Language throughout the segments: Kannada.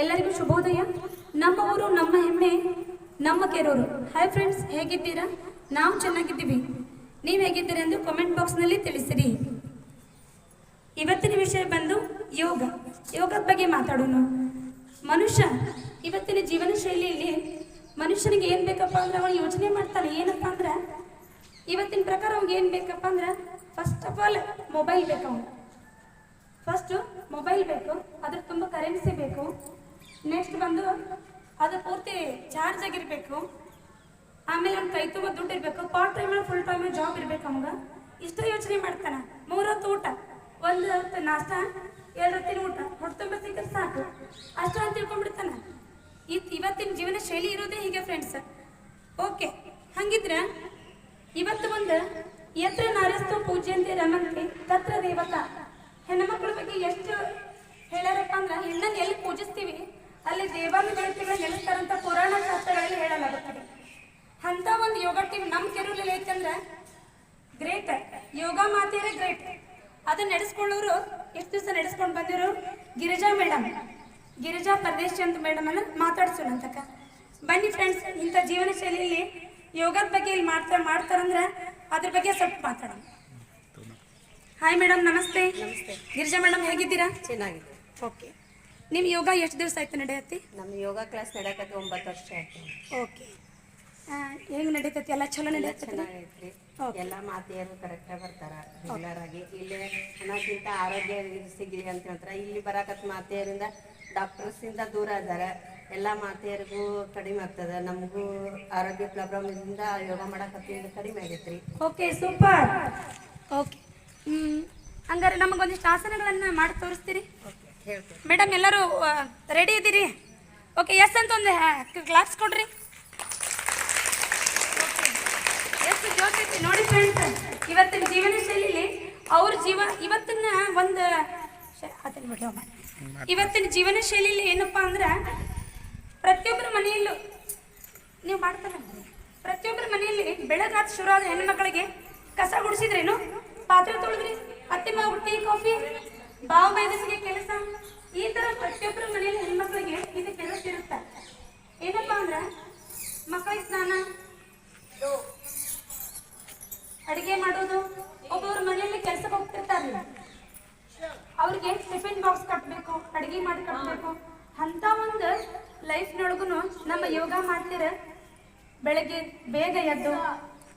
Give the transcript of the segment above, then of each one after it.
ಎಲ್ಲರಿಗೂ ಶುಭೋದಯ. ನಮ್ಮ ಊರು, ನಮ್ಮ ಹೆಮ್ಮೆ, ನಮ್ಮ ಕೆರೂರು. ಹಾಯ್ ಫ್ರೆಂಡ್ಸ್ ಹೇಗಿದ್ದೀರಾ? ನಾವು ಚೆನ್ನಾಗಿದ್ದೀವಿ. ನೀವು ಹೇಗಿದ್ದೀರಾ ಎಂದು ಕಾಮೆಂಟ್ ಬಾಕ್ಸ್ನಲ್ಲಿ ತಿಳಿಸಿರಿ. ಇವತ್ತಿನ ವಿಷಯ ಬಂದು ಯೋಗ. ಯೋಗದ ಬಗ್ಗೆ ಮಾತಾಡೋಣ. ಮನುಷ್ಯ ಇವತ್ತಿನ ಜೀವನ ಶೈಲಿಯಲ್ಲಿ ಮನುಷ್ಯನಿಗೆ ಏನು ಬೇಕಪ್ಪ ಅಂದ್ರೆ ಅವನು ಯೋಚನೆ ಮಾಡ್ತಾನೆ. ಏನಪ್ಪ ಅಂದ್ರೆ ಇವತ್ತಿನ ಪ್ರಕಾರ ಅವ್ನಿಗೆ ಏನು ಬೇಕಪ್ಪ ಅಂದ್ರೆ ಫಸ್ಟ್ ಆಫ್ ಆಲ್ ಮೊಬೈಲ್ ಬೇಕು ಅವನು ಫಸ್ಟು ಮೊಬೈಲ್ ಬೇಕು, ಅದ್ರ ತುಂಬ ಕರೆನ್ಸಿ ಬೇಕು. ನೆಕ್ಸ್ಟ್ ಬಂದು ಅದು ಪೂರ್ತಿ ಚಾರ್ಜ್ ಆಗಿರಬೇಕು. ಆಮೇಲೆ ಅವ್ನ ಕೈ ತುಂಬ ದುಡ್ಡು ಇರಬೇಕು. Part time full time job ಇರಬೇಕು ಅವಾಗ ಇಷ್ಟ ಯೋಚನೆ ಮಾಡ್ತಾನೆ. ಮೂರೊತ್ತು ಊಟ, ಒಂದು ಹೊತ್ತು ನಾಷ್ಟ, ಎರಡು ಹೊತ್ತಿನ ಊಟ. ಹೊಟ್ಟೆ ತುಂಬ ಸಿಕ್ಕರೆ ಸಾಕು. ಅಷ್ಟು ಅಂತ ತಿಳ್ಕೊಂಡ್ಬಿಡ್ತಾನೆ. ಇತ್ ಇವತ್ತಿನ ಜೀವನ ಶೈಲಿ ಇರೋದೇ ಹೀಗೆ ಫ್ರೆಂಡ್ಸ್ ಓಕೆ ಹಂಗಿದ್ರೆ ಇವತ್ತು ಒಂದು ಯತ್ರ ಪೂಜೆ ಪೂಜ್ಯಂತೆ ರಮಂತೆ, ತತ್ರ ದೇವತಾ. ಹೆಣ್ಮಕ್ಳ ಬಗ್ಗೆ ಎಷ್ಟು ಹೇಳ್ಯಾರಪ್ಪ ಅಂದ್ರೆ, ಹೆಣ್ಣನ್ನು ಎಲ್ಲಿ ಪೂಜಿಸ್ತೀವಿ? ಅಲ್ಲಿ ದೇವಾನುಗಳ ನೆಲೆಸ್ತಾರಂತ ಪುರಾಣ ಶಾಸ್ತ್ರಗಳಲ್ಲಿ ಹೇಳಲಾಗುತ್ತದೆ. ಅಂತ ಒಂದು ಯೋಗ ಟೀಮ್ ನಮ್ಮ ಕೆರೂರಲ್ಲಿ ಐತಂದ್ರೆ ಗ್ರೇಟ್. ಯೋಗ ಮಾತೆಯರೇ ಗ್ರೇಟ್. ಅದನ್ನ ನಡೆಸ್ಕೊಳ್ಳೋರು ಎಷ್ಟು ದಿವಸ ನಡೆಸ್ಕೊಂಡು ಬಂದಿರು? ಗಿರಿಜಾ ಮೇಡಮ್. ಗಿರಿಜಾ ಪರದೇಶ್ ಅಂತ ಮೇಡಮ್ ಅನ್ನ ಮಾತಾಡ್ಸೋಣ ಅಂತಕ್ಕ. ಬನ್ನಿ ಫ್ರೆಂಡ್ಸ್ ಇಂಥ ಜೀವನ ಶೈಲಿಯಲ್ಲಿ ಯೋಗದ ಬಗ್ಗೆ ಇಲ್ಲಿ ಮಾಡ್ತಾರೆ ಮಾಡ್ತಾರಂದ್ರೆ ಅದ್ರ ಬಗ್ಗೆ ಸ್ವಲ್ಪ ಮಾತಾಡೋಣ. ಹಾಯ್ ಮೇಡಮ್ ನಮಸ್ತೆ. ನಮಸ್ತೆ. ಗಿರಿಜಾ ಮೇಡಮ್ ಹೇಗಿದ್ದೀರಾ? ಚೆನ್ನಾಗಿದೆ ಓಕೆ ನಿಮ್ಮ ಯೋಗ ಎಷ್ಟು ದಿವಸ ಆಯ್ತು ನಡೆಯತ್ತಿ? ನಮ್ಮ ಯೋಗ ಕ್ಲಾಸ್ ನಡೆಯಕತ್ತೆ ಒಂಬತ್ತು ವರ್ಷ ಆಯ್ತು. ಓಕೆ. ಹೆಂಗ್ ನಡೀತೈತಿ? ಎಲ್ಲ ಚಲೋ ನಡೀತೈತಿ ಚೆನ್ನಾಗೈತ್ರಿ. ಎಲ್ಲ ಮಾತೆಯರು ಕರೆಕ್ಟಾಗಿ ಬರ್ತಾರ ರೆಗ್ಯುಲರ್ ಆಗಿ. ಇಲ್ಲಿ ಅನ್ನೋಕ್ಕಿಂತ ಆರೋಗ್ಯ ಸಿಗಲಿ ಅಂತ ಹೇಳ್ತಾರೆ. ಇಲ್ಲಿ ಬರಾಕತ್ ಮಾತೆಯರಿಂದ ಡಾಕ್ಟರ್ಸ್ ಇಂದ ದೂರ ಇದ್ದಾರೆ ಎಲ್ಲ ಮಾತೆಯರಿಗೂ ಕಡಿಮೆ ಆಗ್ತದೆ. ನಮಗೂ ಆರೋಗ್ಯ ಪ್ರಾಬ್ಲಮ್ ಇಂದ ಯೋಗ ಮಾಡಕತ್ತಿಂದ ಕಡಿಮೆ ಆಗೈತ್ರಿ. Okay super. ಓಕೆ. ಹ್ಮ್ ಹಂಗಾರೆ ನಮಗೊಂದಿಷ್ಟು ಆಸನಗಳನ್ನ ಮಾಡಿ ತೋರಿಸ್ತೀರಿ? ಮೇಡಮ್, ಎಲ್ಲರೂ ರೆಡಿ ಇದ್ದೀರಿ? ಓಕೆ ಎಸ್ ಅಂತ ಒಂದು ಕ್ಲಾಸ್ ಕೊಡ್ರಿ. ಜೋತೈತಿ ನೋಡಿ ಫ್ರೆಂಡ್ಸ್ ಇವತ್ತಿನ ಜೀವನ ಶೈಲಿಲಿ ಅವ್ರ ಜೀವ, ಇವತ್ತಿನ ಒಂದು ಅದನ್ನ ಬಿಡಿ ಇವತ್ತಿನ ಜೀವನ ಶೈಲಿಯಲ್ಲಿ ಏನಪ್ಪಾ ಅಂದ್ರೆ ಪ್ರತಿಯೊಬ್ಬರ ಮನೆಯಲ್ಲೂ, ನೀವು ಮಾಡ್ತಾರೆ ಪ್ರತಿಯೊಬ್ಬರ ಮನೆಯಲ್ಲಿ ಬೆಳಗಾದ ಶುರು ಆದ ಹೆಣ್ಮಕ್ಳಿಗೆ ಕಸ ಗುಡಿಸಿದ್ರೇನು? ಪಾತ್ರೆ ತೊಳೆದ್ರಿ, ಅತ್ತೆ ಮಾವು ಟೀ, ಕಾಫಿ ಬಾವು ಬೈದನಿಗೆ ಕೆಲಸ? ಈ ತರ ಪ್ರತಿಯೊಬ್ಬರ ಮನೆಯಲ್ಲಿ ಹೆಣ್ಮಕ್ಳಿಗೆ ಇದು ಕೆಲಸ ಇರುತ್ತೆ ಏನಪ್ಪಾ ಅಂದ್ರೆ ಮಕ್ಕಳಿಗೆ ಸ್ನಾನ ಅಡಿಗೆ ಮಾಡೋದು ಒಬ್ಬೊಬ್ಬರ ಮನೆಯಲ್ಲಿ ಕೆಲ್ಸಕ್ಕೆ ಹೋಗ್ತಿರ್ತಾರಲ್ಲ ಅವ್ರಿಗೆ ಟಿಫಿನ್ ಬಾಕ್ಸ್ ಕಟ್ಟಬೇಕು ಅಡಿಗೆ ಮಾಡಿ ಕಟ್ಟಬೇಕು ಅಂತ ಒಂದು ಲೈಫ್ನೊಳಗೂ ನಮ್ಮ ಯೋಗ ಮಾಡ್ತೀರ ಬೆಳಗ್ಗೆ ಬೇಗ ಎದ್ದು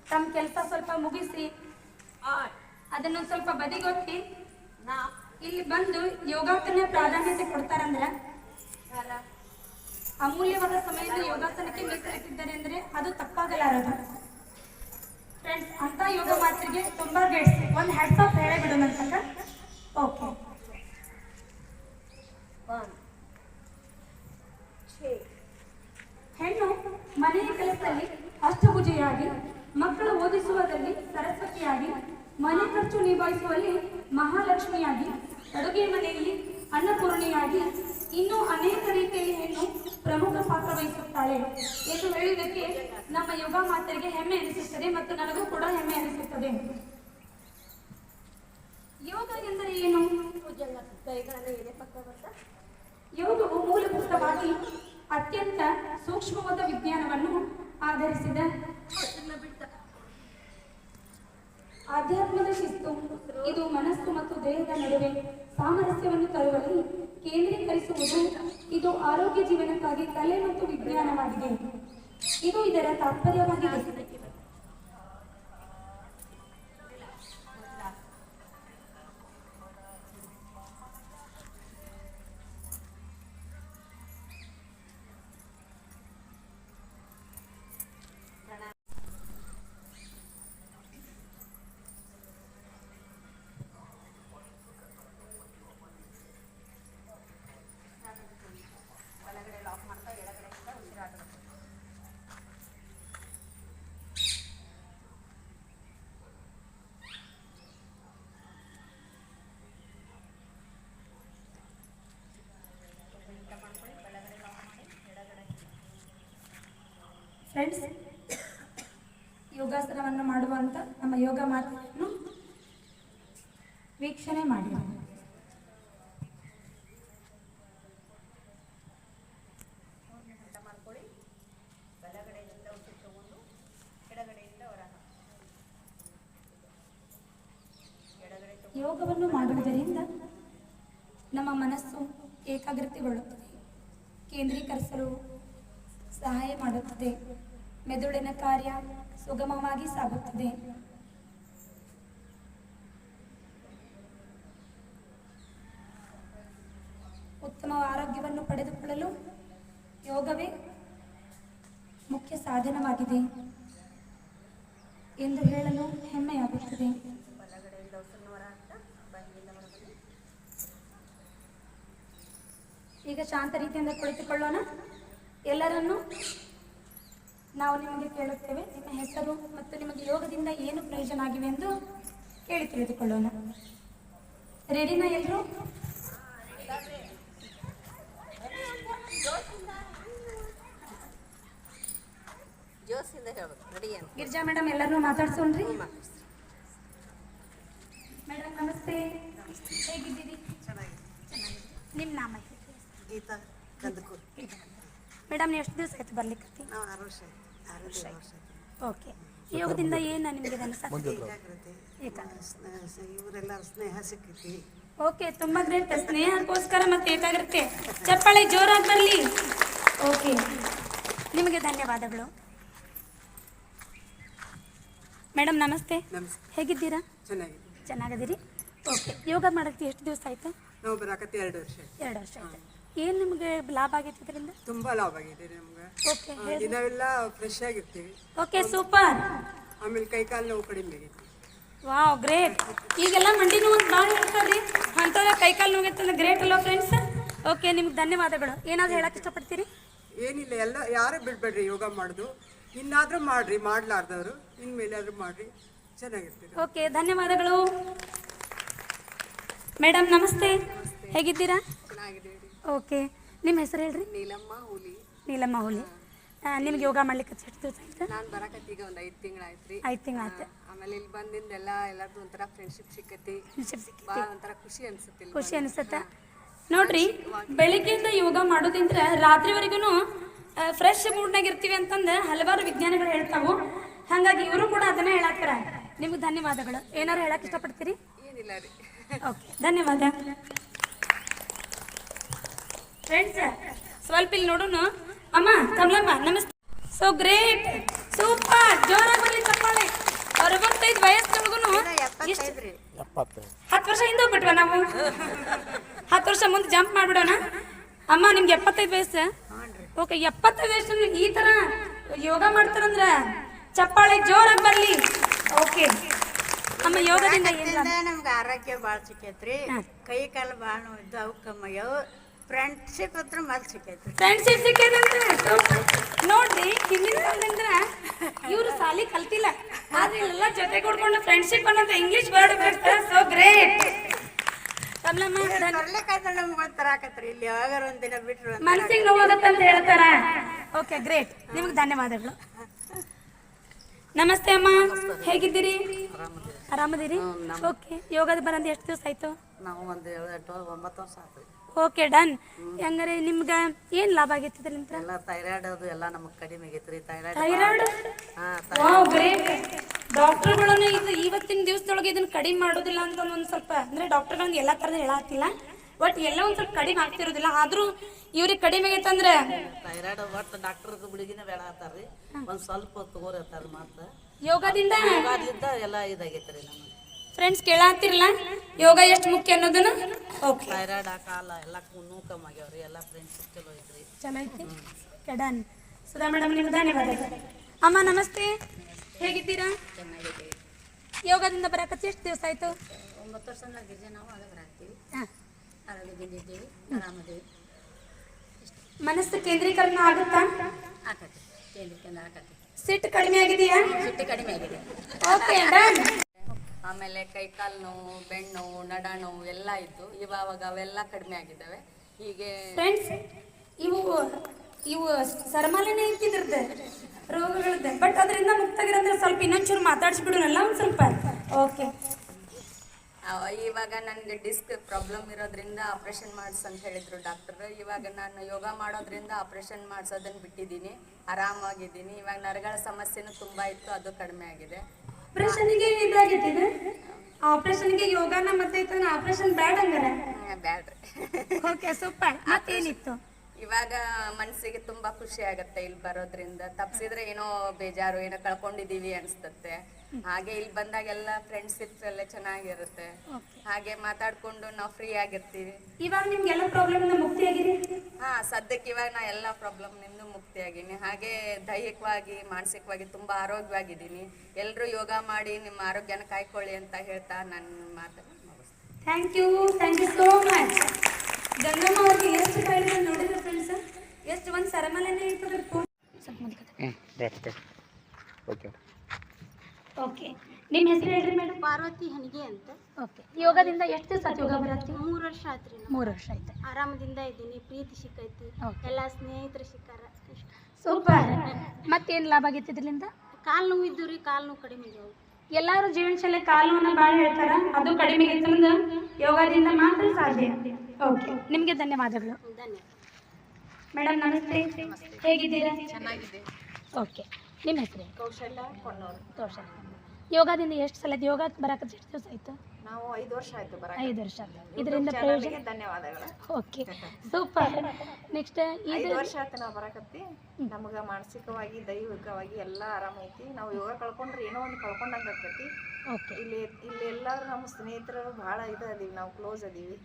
ತಮ್ಮ ಕೆಲಸ ಸ್ವಲ್ಪ ಮುಗಿಸಿ ಅದನ್ನು ಸ್ವಲ್ಪ ಬದಿಗೊತ್ತಿ ಇಲ್ಲಿ ಬಂದು ಯೋಗಾಸನ ಪ್ರಾಧಾನ್ಯತೆ ಕೊಡ್ತಾರಂದ್ರೆ ಅಮೂಲ್ಯವಾದ ಸಮಯದ ಯೋಗಾಸನಕ್ಕೆ ಮೀಸಲಿಟ್ಟಿದ್ದಾರೆ ಅಂದ್ರೆ ಅದು ತಪ್ಪಾಗಲಾರದು ಫ್ರೆಂಡ್ಸ್ ಅಂತ ಯೋಗ ಮಾತ್ರಿಗೆ ತುಂಬಾ ಗೇಟ್ಸ್ ಒಂದು ಹ್ಯಾಟ್ಸ್ ಆಫ್ ಹೇಳೇ ಬಿಡೋಣ ಅಂತಕ್ಕ ಓಕೆ ಹೆಣ್ಣು ಮನೆಯ ಕೆಲಸದಲ್ಲಿ ಅಷ್ಟಭುಜಿಯಾಗಿ ಮಕ್ಕಳ ಓದಿಸುವುದರಲ್ಲಿ ಸರಸ್ವತಿಯಾಗಿ, ಮನೆ ಖರ್ಚು ನಿಭಾಯಿಸುವಲ್ಲಿ ಮಹಾಲಕ್ಷ್ಮಿಯಾಗಿ, ಅಡುಗೆ ಮನೆಯಲ್ಲಿ ಅನ್ನಪೂರ್ಣೆಯಾಗಿ ಇನ್ನೂ ಅನೇಕ ರೀತಿಯಲ್ಲಿ ಹೆಣ್ಣು ಪ್ರಮುಖ ಪಾತ್ರ ವಹಿಸುತ್ತಾಳೆ ಎಂದು ಹೇಳಿದಕ್ಕೆ ನಮ್ಮ ಯೋಗ ಮಾತರಿಗೆ ಹೆಮ್ಮೆ ಅನಿಸುತ್ತದೆ ಮತ್ತು ನನಗೂ ಕೂಡ ಹೆಮ್ಮೆ ಅನಿಸುತ್ತದೆ. ಯೋಗ ಎಂದರೆ ಏನು? ಯೋಗವು ಮೂಲಭೂತವಾಗಿ ಅತ್ಯಂತ ಸೂಕ್ಷ್ಮವಾದ ವಿಜ್ಞಾನವನ್ನು ಆಧರಿಸಿದ ಆಧ್ಯಾತ್ಮದ ಶಿಸ್ತು. ಇದು ಮನಸ್ಸು ಮತ್ತು ದೇಹದ ನಡುವೆ ಸಾಮರಸ್ಯವನ್ನು ತರುವಲ್ಲಿ ಕೇಂದ್ರೀಕರಿಸುವುದು. ಇದು ಆರೋಗ್ಯ ಜೀವನಕ್ಕಾಗಿ ಕಲೆ ಮತ್ತು ವಿಜ್ಞಾನವಾಗಿದೆ. ಇದು ಇದರ ತಾತ್ಪರ್ಯವಾಗಿದೆ. ಫ್ರೆಂಡ್ಸ್ ಯೋಗಾಸನವನ್ನು ಮಾಡುವಂಥ ನಮ್ಮ ಯೋಗ ಮಾತನ್ನು ವೀಕ್ಷಣೆ ಮಾಡಿ. ಯೋಗವನ್ನು ಮಾಡುವುದರಿಂದ ನಮ್ಮ ಮನಸ್ಸು ಏಕಾಗ್ರತೆಗೊಳ್ಳುತ್ತದೆ, ಕೇಂದ್ರೀಕರಿಸಲು ಸಹಾಯ ಮಾಡುತ್ತದೆ. ಮೆದುಳಿನ ಕಾರ್ಯ ಸುಗಮವಾಗಿ ಸಾಗುತ್ತದೆ. ಉತ್ತಮ ಆರೋಗ್ಯವನ್ನು ಪಡೆದುಕೊಳ್ಳಲು ಯೋಗವೇ ಮುಖ್ಯ ಸಾಧನವಾಗಿದೆ ಎಂದು ಹೇಳಲು ಹೆಮ್ಮೆಯಾಗುತ್ತದೆ. ಈಗ ಶಾಂತ ರೀತಿಯಿಂದ ಕುಳಿತುಕೊಳ್ಳೋಣ. ಎಲ್ಲರನ್ನು ನಾವು ನಿಮಗೆ ಕೇಳುತ್ತೇವೆ ನಿಮ್ಮ ಹೆಸರು ಮತ್ತು ನಿಮಗೆ ಯೋಗದಿಂದ ಏನು ಪ್ರಯೋಜನ ಆಗಿವೆ ಎಂದು ಕೇಳಿ ತಿಳಿದುಕೊಳ್ಳೋಣ. ರೆಡಿನಾ ಎಲ್ಲರೂ ಗಿರ್ಜಾ ಹೇಳ್ಬೇಕು. ರೆಡಿ ಅಂತ. ಗಿರಿಜಾ ಮೇಡಮ್ ಎಲ್ಲರೂ ಮಾತಾಡ್ಸೋಣ್ರಿ. ಮೇಡಮ್ ನಮಸ್ತೆ. ಹೇಗಿದ್ದೀರಿ? ನಿಮ್ಮ ನಾಮ. ಗೀತಾ ಮೇಡಮ್ ನೀವು ಎಷ್ಟು ದಿವಸ ಆಯ್ತು ಬರ್ಲಿಕ್ಕೆ? ನಾವು ಆರು ವರ್ಷ ಆರು ವರ್ಷ ಓಕೆ. ಯೋಗದಿಂದ ಏನು ನಿಮಗೆ ಅನಿಸುತ್ತೆ ಇವರೆಲ್ಲರ ಸ್ನೇಹ ಸಿಕ್ಕೈತಿ. ಓಕೆ ತುಂಬಾ ಗ್ರೇಟ್. ಸ್ನೇಹಕ್ಕೋಸ್ಕರ ಮತ್ತೆ ಏಕಾಗ್ರತೆ. ಚಪ್ಪಾಳೆ ಜೋರಾಗಿ ಬರಲಿ. ಓಕೆ. ನಿಮಗೆ ಧನ್ಯವಾದಗಳು. ಮೇಡಮ್ ನಮಸ್ತೆ. ನಮಸ್ತೆ. ಹೇಗಿದ್ದೀರಾ? ಚೆನ್ನಾಗಿದೆ ಚೆನ್ನಾಗಿದ್ದೀರಿ. ಓಕೆ. ಯೋಗ ಮಾಡೋಕ್ಕೆ ಎಷ್ಟು ದಿವಸ ಆಯಿತು? ನಾವು ಬರಾಕತ್ತೆ ಎರಡು ವರ್ಷ. ಎರಡು ವರ್ಷ ಆಯ್ತು. ಏನು ನಿಮಗೆ ಲಾಭ ಆಗೈತೆ ಇದರಿಂದ? ತುಂಬಾ ಲಾಭ ಆಗಿದೆ ನಮ್ಗೆ. ಓಕೆ ಆ, ದಿನವೆಲ್ಲ ಫ್ರೆಶ್ ಆಗಿರ್ತೀವಿ. ಓಕೆ ಸೂಪರ್ ಆಮೇಲೆ ಕೈ ಕಾಲು ನೋವು ಕಡಿಮೆ ಆಗೈತಿ ವಾವ್ ಗ್ರೇಟ್ ಈಗೆಲ್ಲ ಮಂಡಿ ನೋವು ಅಂತ ಭಾಳ ಹೇಳ್ತಾರೆ ಅಂಥವ್ರ ಕೈಕಾಲು ನೋವಿತ್ತಂದ್ರೆ ಗ್ರೇಟ್ ಅಲ್ಲ ಫ್ರೆಂಡ್ಸ್ ಓಕೆ ನಿಮ್ಗೆ ಧನ್ಯವಾದಗಳು. ಏನಾದ್ರು ಹೇಳಕ್ಕೆ ಇಷ್ಟಪಡ್ತೀರಿ? ಏನಿಲ್ಲ ಎಲ್ಲ ಯಾರು ಬಿಡ್ಬೇಡ್ರಿ ಯೋಗ ಮಾಡುದು. ಇನ್ನಾದ್ರೂ ಮಾಡ್ರಿ ಮಾಡ್ಲಾರ್ದವ್ರು. ಇನ್ಮೇಲೆ ಆದ್ರೂ ಮಾಡ್ರಿ. ಚೆನ್ನಾಗಿರ್ತೀರಿ. ಓಕೆ ಧನ್ಯವಾದಗಳು. ಮೇಡಮ್ ನಮಸ್ತೆ. ಹೇಗಿದ್ದೀರಾ? ಚೆನ್ನಾಗಿದ್ದೀವಿ. ಓಕೆ. ನಿಮ್ಮ ಹೆಸರು ಹೇಳ್ರಿ? ನೀಲಮ್ಮ ಹುಲಿ. ನೀಲಮ್ಮ ಹುಲಿ. ನಿಮ್ಗೆ ಯೋಗ ಮಾಡ್ಲಿಕ್ಕೆ ಎಷ್ಟು ದಿವಸ ಆಯ್ತು? ನಾನು ಬರಕತ್ತೀಗ ಈಗ ಒಂದು ಐದು ತಿಂಗಳಾಯ್ತು ರೀ ಐದು ತಿಂಗಳು ಆಯ್ತು? ಆಮೇಲೆ ಇಲ್ಲಿ ಬಂದಿಂದೆಲ್ಲ ಎಲ್ಲರದು ಒಂಥರ ಫ್ರೆಂಡ್ಶಿಪ್ ಸಿಕ್ಕತಿ. ಫ್ರೆಂಡ್ಶಿಪ್ ಸಿಕ್ಕಿ ಒಂಥರ ಖುಷಿ ಅನ್ಸುತ್ತೆ ಖುಷಿ ಅನ್ಸುತ್ತೆ? ನೋಡ್ರಿ ಬೆಳಿಗ್ಗೆಯಿಂದ ಯೋಗ ಮಾಡೋದ್ರಿಂದ ರಾತ್ರಿವರೆಗೂ ಫ್ರೆಶ್ ಮೂಡ್ನಾಗ ಇರ್ತೀವಿ ಅಂತಂದು ಹಲವಾರು ವಿಜ್ಞಾನಿಗಳು ಹೇಳ್ತಾವು. ಹಾಗಾಗಿ ಇವರು ಕೂಡ ಅದನ್ನ ಹೇಳಾಕ್ತಾರೆ. ನಿಮ್ಗೆ ಧನ್ಯವಾದಗಳು. ಏನಾರು ಹೇಳಕ್ ಇಷ್ಟಪಡ್ತೀರಿ? ಏನಿಲ್ಲ ರೀ. ಓಕೆ ಧನ್ಯವಾದ. ಫ್ರೆಂಡ್ಸ್ ಸ್ವಲ್ಪ ಇಲ್ಲಿ ನೋಡೋಣ ಅಮ್ಮ ಕಮಲಮ್ಮ ನಮಸ್ತೆ. ಸೊ ಗ್ರೇಟ್ ಸೂಪರ್ ಜೋರಾಗಿ ಬರ್ಲಿ ಚಪ್ಪಾಳೆ. ಅರವತ್ತೈದು ವಯಸ್ಸು ಎಷ್ಟು ಹತ್ತು ವರ್ಷ ಹಿಂದೆ ಹೋಗ್ಬಿಟ್ವ ನಾವು? ಹತ್ತು ವರ್ಷ ಮುಂದೆ ಜಂಪ್ ಮಾಡ್ಬಿಡೋಣ. ಅಮ್ಮ ನಿಮ್ಗೆ ಎಪ್ಪತ್ತೈದು ವಯಸ್ಸು. ಓಕೆ ಎಪ್ಪತ್ತೈದು ವಯಸ್ಸು ಈ ತರ ಯೋಗ ಮಾಡ್ತಾರಂದ್ರ ಚಪ್ಪಾಳೆ ಜೋರಾಗಿ ಬರ್ಲಿ. ಓಕೆ ಅಮ್ಮ ಯೋಗದಿಂದ? ನಮ್ಗೆ ಆರೋಗ್ಯ ಭಾಳ ಸಿಕ್ಕೈತ್ರಿ. ಕೈ ಕಾಲು ಭಾಳ ಅವು. ಕಮ್ಮಾಗ್ಯಾವ ಫ್ರೆಂಡ್ಶಿಪ್ ಹತ್ರ ಮೊದಲು ಸಿಕ್ಕೈತಿ ಫ್ರೆಂಡ್ಶಿಪ್ ಸಿಕ್ಕೈತಂದ್ರೆ ನೋಡ್ರಿ ಹಿಂದಿನ ಕಾಲದಿಂದ ಇವ್ರು ಸಾಲಿ ಕಲ್ತಿಲ್ಲ. ಆದ್ರೆ ಎಲ್ಲ ಜೊತೆ ಕೊಡ್ಕೊಂಡು ಫ್ರೆಂಡ್ಶಿಪ್ ಅನ್ನೋದು ಇಂಗ್ಲಿಷ್ ವರ್ಡ್ ಬರ್ತ ಸೊ ಗ್ರೇಟ್ ಕಮಲಮ್ಮ ಬರ್ಲಿಕ್ಕಾದ್ರೆ ನಮ್ಗೆ ಒಂಥರ ಆಕತ್ರಿ ಇಲ್ಲಿ ಯಾವಾಗಾರ ಒಂದಿನ ಬಿಟ್ರು ಅಂತ. ಮನಸ್ಸಿಗೆ ನೋವಾಗತ್ತಂತ ಹೇಳ್ತಾರ? ಓಕೆ ಗ್ರೇಟ್ ನಿಮ್ಗೆ ಧನ್ಯವಾದಗಳು. ನಮಸ್ತೆ ಅಮ್ಮ. ಹೇಗಿದ್ದೀರಿ? ಆರಾಮದಿರಿ? ಓಕೆ ಯೋಗದ ಬರಂದು ಎಷ್ಟು ದಿವಸ ಆಯ್ತು? ನಾವು ಒಂದು ಏಳು ಎಂಟು ಒಂಬತ್ತು ವರ್ಷ ಆತ್ರಿ. Okay done. ಹೆಂಗಾರೆ ನಿಮ್ಗ ಏನು ಲಾಭ ಆಗೈತಿ ಇದರಿಂದ ಎಲ್ಲ ಥೈರಾಯ್ಡ್ ಅದು ಎಲ್ಲ ನಮಗೆ ಕಡಿಮೆ ಆಗೈತ್ರಿ ಥೈರಾಯ್ಡ್ ಥೈರಾಯ್ಡ್? ಹಾಂ ವಾವ್ ಗ್ರೇಟ್ ಡಾಕ್ಟರ್ಗಳನ್ನು ಇದು ಇವತ್ತಿನ ದಿವಸದೊಳಗೆ ಇದನ್ನ ಕಡಿಮೆ ಮಾಡೋದಿಲ್ಲ ಅಂತ ಒಂದು ಸ್ವಲ್ಪ ಅಂದ್ರೆ ಡಾಕ್ಟರ್ಗಳನ್ನ ಎಲ್ಲಾ ತರದ ಹೇಳ ಬಟ್ ಎಲ್ಲ ಒಂದ್ ಸ್ವಲ್ಪ ಕಡಿಮೆ ಆಗ್ತಿರೋದಿಲ್ಲ. ಆದ್ರೂ ಇವ್ರಿಗೆ ಕಡಿಮೆ ಆಗೈತಂದ್ರೆ ಥೈರಾಯ್ಡ್ ಒಟ್ಟು ಡಾಕ್ಟರ್ ಗುಳಿಗಿನ ಬೇಡ ಅಂತಾರ್ರಿ ಒಂದ್ ಸ್ವಲ್ಪ ತಗೋರಿ ಮಾತ್ರ. ಯೋಗದಿಂದ? ಎಲ್ಲ ಇದಾಗೈತ್ರಿ ನಮ್ಗೆ. ಫ್ರೆಂಡ್ಸ್ ಕೇಳತ್ತಿರಲ್ಲ ಯೋಗ ಎಷ್ಟು ಮುಖ್ಯ ಅನ್ನೋದನ್ನ? ಓಕೆ ಥೈರಾಯ್ಡ್ ಕಾಲ ಎಲ್ಲ ನೋವು ಕಮ್ಮಿ ಆಗ್ಯಾವ್ರಿ ಎಲ್ಲ ಫ್ರೆಂಡ್ಶಿಪ್ ಚಲೋ ಐತ್ರಿ ಚೆನ್ನಾಗೈತಿ ಓಕೆ ಡನ್ ಸುಧಾ ಮೇಡಮ್ ನಿಮ್ಗೆ ಧನ್ಯವಾದಗಳು ಅಮ್ಮ ನಮಸ್ತೆ. ಹೇಗಿದ್ದೀರಾ? ಯೋಗದಿಂದ ಬರಕ ಎಷ್ಟು ದಿವಸ ಆಯ್ತು? ಒಂಬತ್ತು ವರ್ಷ ಗಿರ್ಜೆ ನಾವು ಅದ ಬರಾಕ್ತೀವಿ ಹಾಂ. ಆರೋಗ್ಯದಿಂದ ಇದ್ದೀವಿ ಆರಾಮದೇವಿ. ಮನಸ್ಸು ಕೇಂದ್ರೀಕರಣ ಆಗುತ್ತಾ? ಆಕತಿ ಕೇಂದ್ರಕ್ಕೆಂದು ಆಕತಿ ಸಿಟ್ಟು ಕಡಿಮೆ ಆಗಿದೆಯಾ? ಸಿಟ್ಟು ಕಡಿಮೆ ಆಗಿದೆ. ಓಕೆ ಡನ್ ಆಮೇಲೆ ಕೈಕಾಲು ನೋವು ಬೆಣ್ಣು ನೋವು ನಡ ನೋವು ಎಲ್ಲ ಇತ್ತು ಇವಾಗ ಅವೆಲ್ಲ ಕಡಿಮೆ ಆಗಿದ್ದಾವೆ. ಹೀಗೆ ಫ್ರೆಂಡ್ಸ್ ಇವು ಇವು ಸರಮಾಲೆನೇ ಇರ್ತಿದ್ರದ್ದು ರೋಗಗಳದ್ದು ಬಟ್ ಅದರಿಂದ ಮುಕ್ತಾಗಿರೋದ್ರೆ ಸ್ವಲ್ಪ ಇನ್ನೊಂಚೂರು ಮಾತಾಡ್ಸ್ಬಿಡೋಣಲ್ಲ ಒಂದು ಸ್ವಲ್ಪ? ಓಕೆ ಇವಾಗ ನನಗೆ ಡಿಸ್ಕ್ ಪ್ರಾಬ್ಲಮ್ ಇರೋದ್ರಿಂದ ಆಪ್ರೇಷನ್ ಮಾಡಿಸ್ ಅಂತ ಹೇಳಿದ್ರು ಡಾಕ್ಟರ್ ಇವಾಗ ನಾನು ಯೋಗ ಮಾಡೋದ್ರಿಂದ ಆಪ್ರೇಷನ್ ಮಾಡಿಸೋದನ್ನು ಬಿಟ್ಟಿದ್ದೀನಿ. ಆರಾಮಾಗಿದ್ದೀನಿ. ಇವಾಗ ನರಗಳ ಸಮಸ್ಯೆನೂ ತುಂಬ ಇತ್ತು ಅದು ಕಡಿಮೆ ಆಗಿದೆ. ಆಪರೇಷನ್ಗೆ ಇದಾಗಿತ್ತು ಇದು ಆಪರೇಷನ್ಗೆ ಯೋಗಾನ ಮತ್ತೆ ಆಪರೇಷನ್ ಬ್ಯಾಡ ಹಂಗಾರೆ? ಬ್ಯಾಡ್ರಿ. ಓಕೆ ಸೂಪರ್ ಮತ್ತೇನಿತ್ತು? ಇವಾಗ ಮನಸ್ಸಿಗೆ ತುಂಬಾ ಖುಷಿ ಆಗತ್ತೆ ಇಲ್ಲಿ ಬರೋದ್ರಿಂದ. ತಪ್ಸಿದ್ರೆ ಏನೋ ಬೇಜಾರು ಏನೋ ಕಳ್ಕೊಂಡಿದೀವಿ ಅನ್ಸ್ತತ್ತೆ. ಹಾಗೆ ಇಲ್ಲಿ ಬಂದಾಗೆಲ್ಲ ಫ್ರೆಂಡ್ಸ್ ಎಲ್ಲ ಚೆನ್ನಾಗಿರುತ್ತೆ. ಹಾಗೆ ಮಾತಾಡ್ಕೊಂಡು ನಾವು ಫ್ರೀ ಆಗಿರ್ತೀವಿ. ಇವಾಗ ನಿಮ್ಗೆಲ್ಲ ಪ್ರಾಬ್ಲಮ್ ಮುಕ್ತಿಯಾಗಿರಿ ಹಾ ಸದ್ಯಕ್ಕೆ ಇವಾಗ ನಾ ಎಲ್ಲ ಪ್ರಾಬ್ಲಮ್ನಿಂದ ಆಗಿನಿ ಹಾಗೆ ದೈಹಿಕವಾಗಿ ಮಾನಸಿಕವಾಗಿ ತುಂಬಾ ಆರೋಗ್ಯವಾಗಿದ್ದೀನಿ. ಎಲ್ಲರೂ ಯೋಗ ಮಾಡಿ ನಿಮ್ಮ ಆರೋಗ್ಯನ ಕಾಯ್ಕೊಳ್ಳಿ ಅಂತ ಹೇಳ್ತಾ ನನ್ನ ಮಾತನ್ನು ಮುಗಿಸ್ತೀನಿ. Thank you thank you so much Gangamma ಅವ್ರಿಗೆ ಎಷ್ಟು ಕಾಯಿಲೆ ನೋಡಿದ್ರೆ ಫ್ರೆಂಡ್ಸ್ ಎಷ್ಟು ಒಂದು ಸರಮಲೆನೇ ಇರ್ತದೆ ಓಕೆ ಓಕೆ ನಿಮ್ಮ ಹೆಸರು ಹೇಳ್ರಿ ಮೇಡಮ್? ಪಾರ್ವತಿ ಹನಿಗೆ ಅಂತ. ಓಕೆ ಯೋಗದಿಂದ ಎಷ್ಟು ದಿವಸ ಯೋಗ ಬರತ್ತೆ? ಮೂರು ವರ್ಷ ಆತ್ರಿ ಮೂರು ವರ್ಷ ಆಯ್ತು. ಆರಾಮದಿಂದ ಇದ್ದೀನಿ ಪ್ರೀತಿ ಸಿಕ್ಕೈತಿ. ಎಲ್ಲ ಸ್ನೇಹಿತರು ಸಿಕ್ಕಾರ. ಸೂಪರ್ ಮತ್ತೇನು ಲಾಭ ಆಗೈತಿ ಇದರಿಂದ ಕಾಲು ನೋವು ಇದ್ದು ರೀ ಕಾಲು ನೋವು ಕಡಿಮೆ ಆಗ್ಯಾವ ಎಲ್ಲರೂ ಜೀವನ ಶೈಲಿ ಕಾಲವನ್ನು ಭಾಳ ಹೇಳ್ತಾರ. ಅದು ಕಡಿಮೆ ಇತ್ತಂದ್ರೆ ಯೋಗದಿಂದ ಮಾತ್ರ ಸಾಧ್ಯ. ಓಕೆ ನಿಮಗೆ ಧನ್ಯವಾದಗಳು. ಧನ್ಯವಾದ ಮೇಡಮ್ ನಮಸ್ತೆ. ಹೇಗಿದ್ದೀರಾ? ಓಕೆ ನಿಮ್ಮ ಹೆಸರು? ಕೌಶಲ್ಯ ಕೌಶಲ್ಯ. ಯೋಗದಿಂದ ಎಷ್ಟು ಸಲ ಯೋಗ ಬರಕ್ಕೆ ಎಷ್ಟು ದಿವಸ ಆಯ್ತು? ನಾವು ಐದು ವರ್ಷ ಆಯ್ತು ಬರ ಐದು ವರ್ಷ ಇದರಿಂದ ಪ್ರಯೋಜನ ಧನ್ಯವಾದಗಳು. Okay super. ನೆಕ್ಸ್ಟ್ ಐದು ವರ್ಷ ಆಯ್ತು ನಾವು ಬರಕತ್ತಿ. ನಮಗ ಮಾನಸಿಕವಾಗಿ ದೈಹಿಕವಾಗಿ ಎಲ್ಲ ಆರಾಮೈತಿ ನಾವು ಯೋಗ ಕಳ್ಕೊಂಡ್ರೆ ಏನೋ ಒಂದು ಕಳ್ಕೊಂಡಂಗ ಆಕತಿ ಓಕೆ. ಇಲ್ಲಿ ಇಲ್ಲಿ ಎಲ್ಲರೂ ನಮ್ಮ ಸ್ನೇಹಿತರು ಬಹಳ ಇದು ಅದೀವಿ ನಾವು ಕ್ಲೋಸ್ ಅದೀವಿ.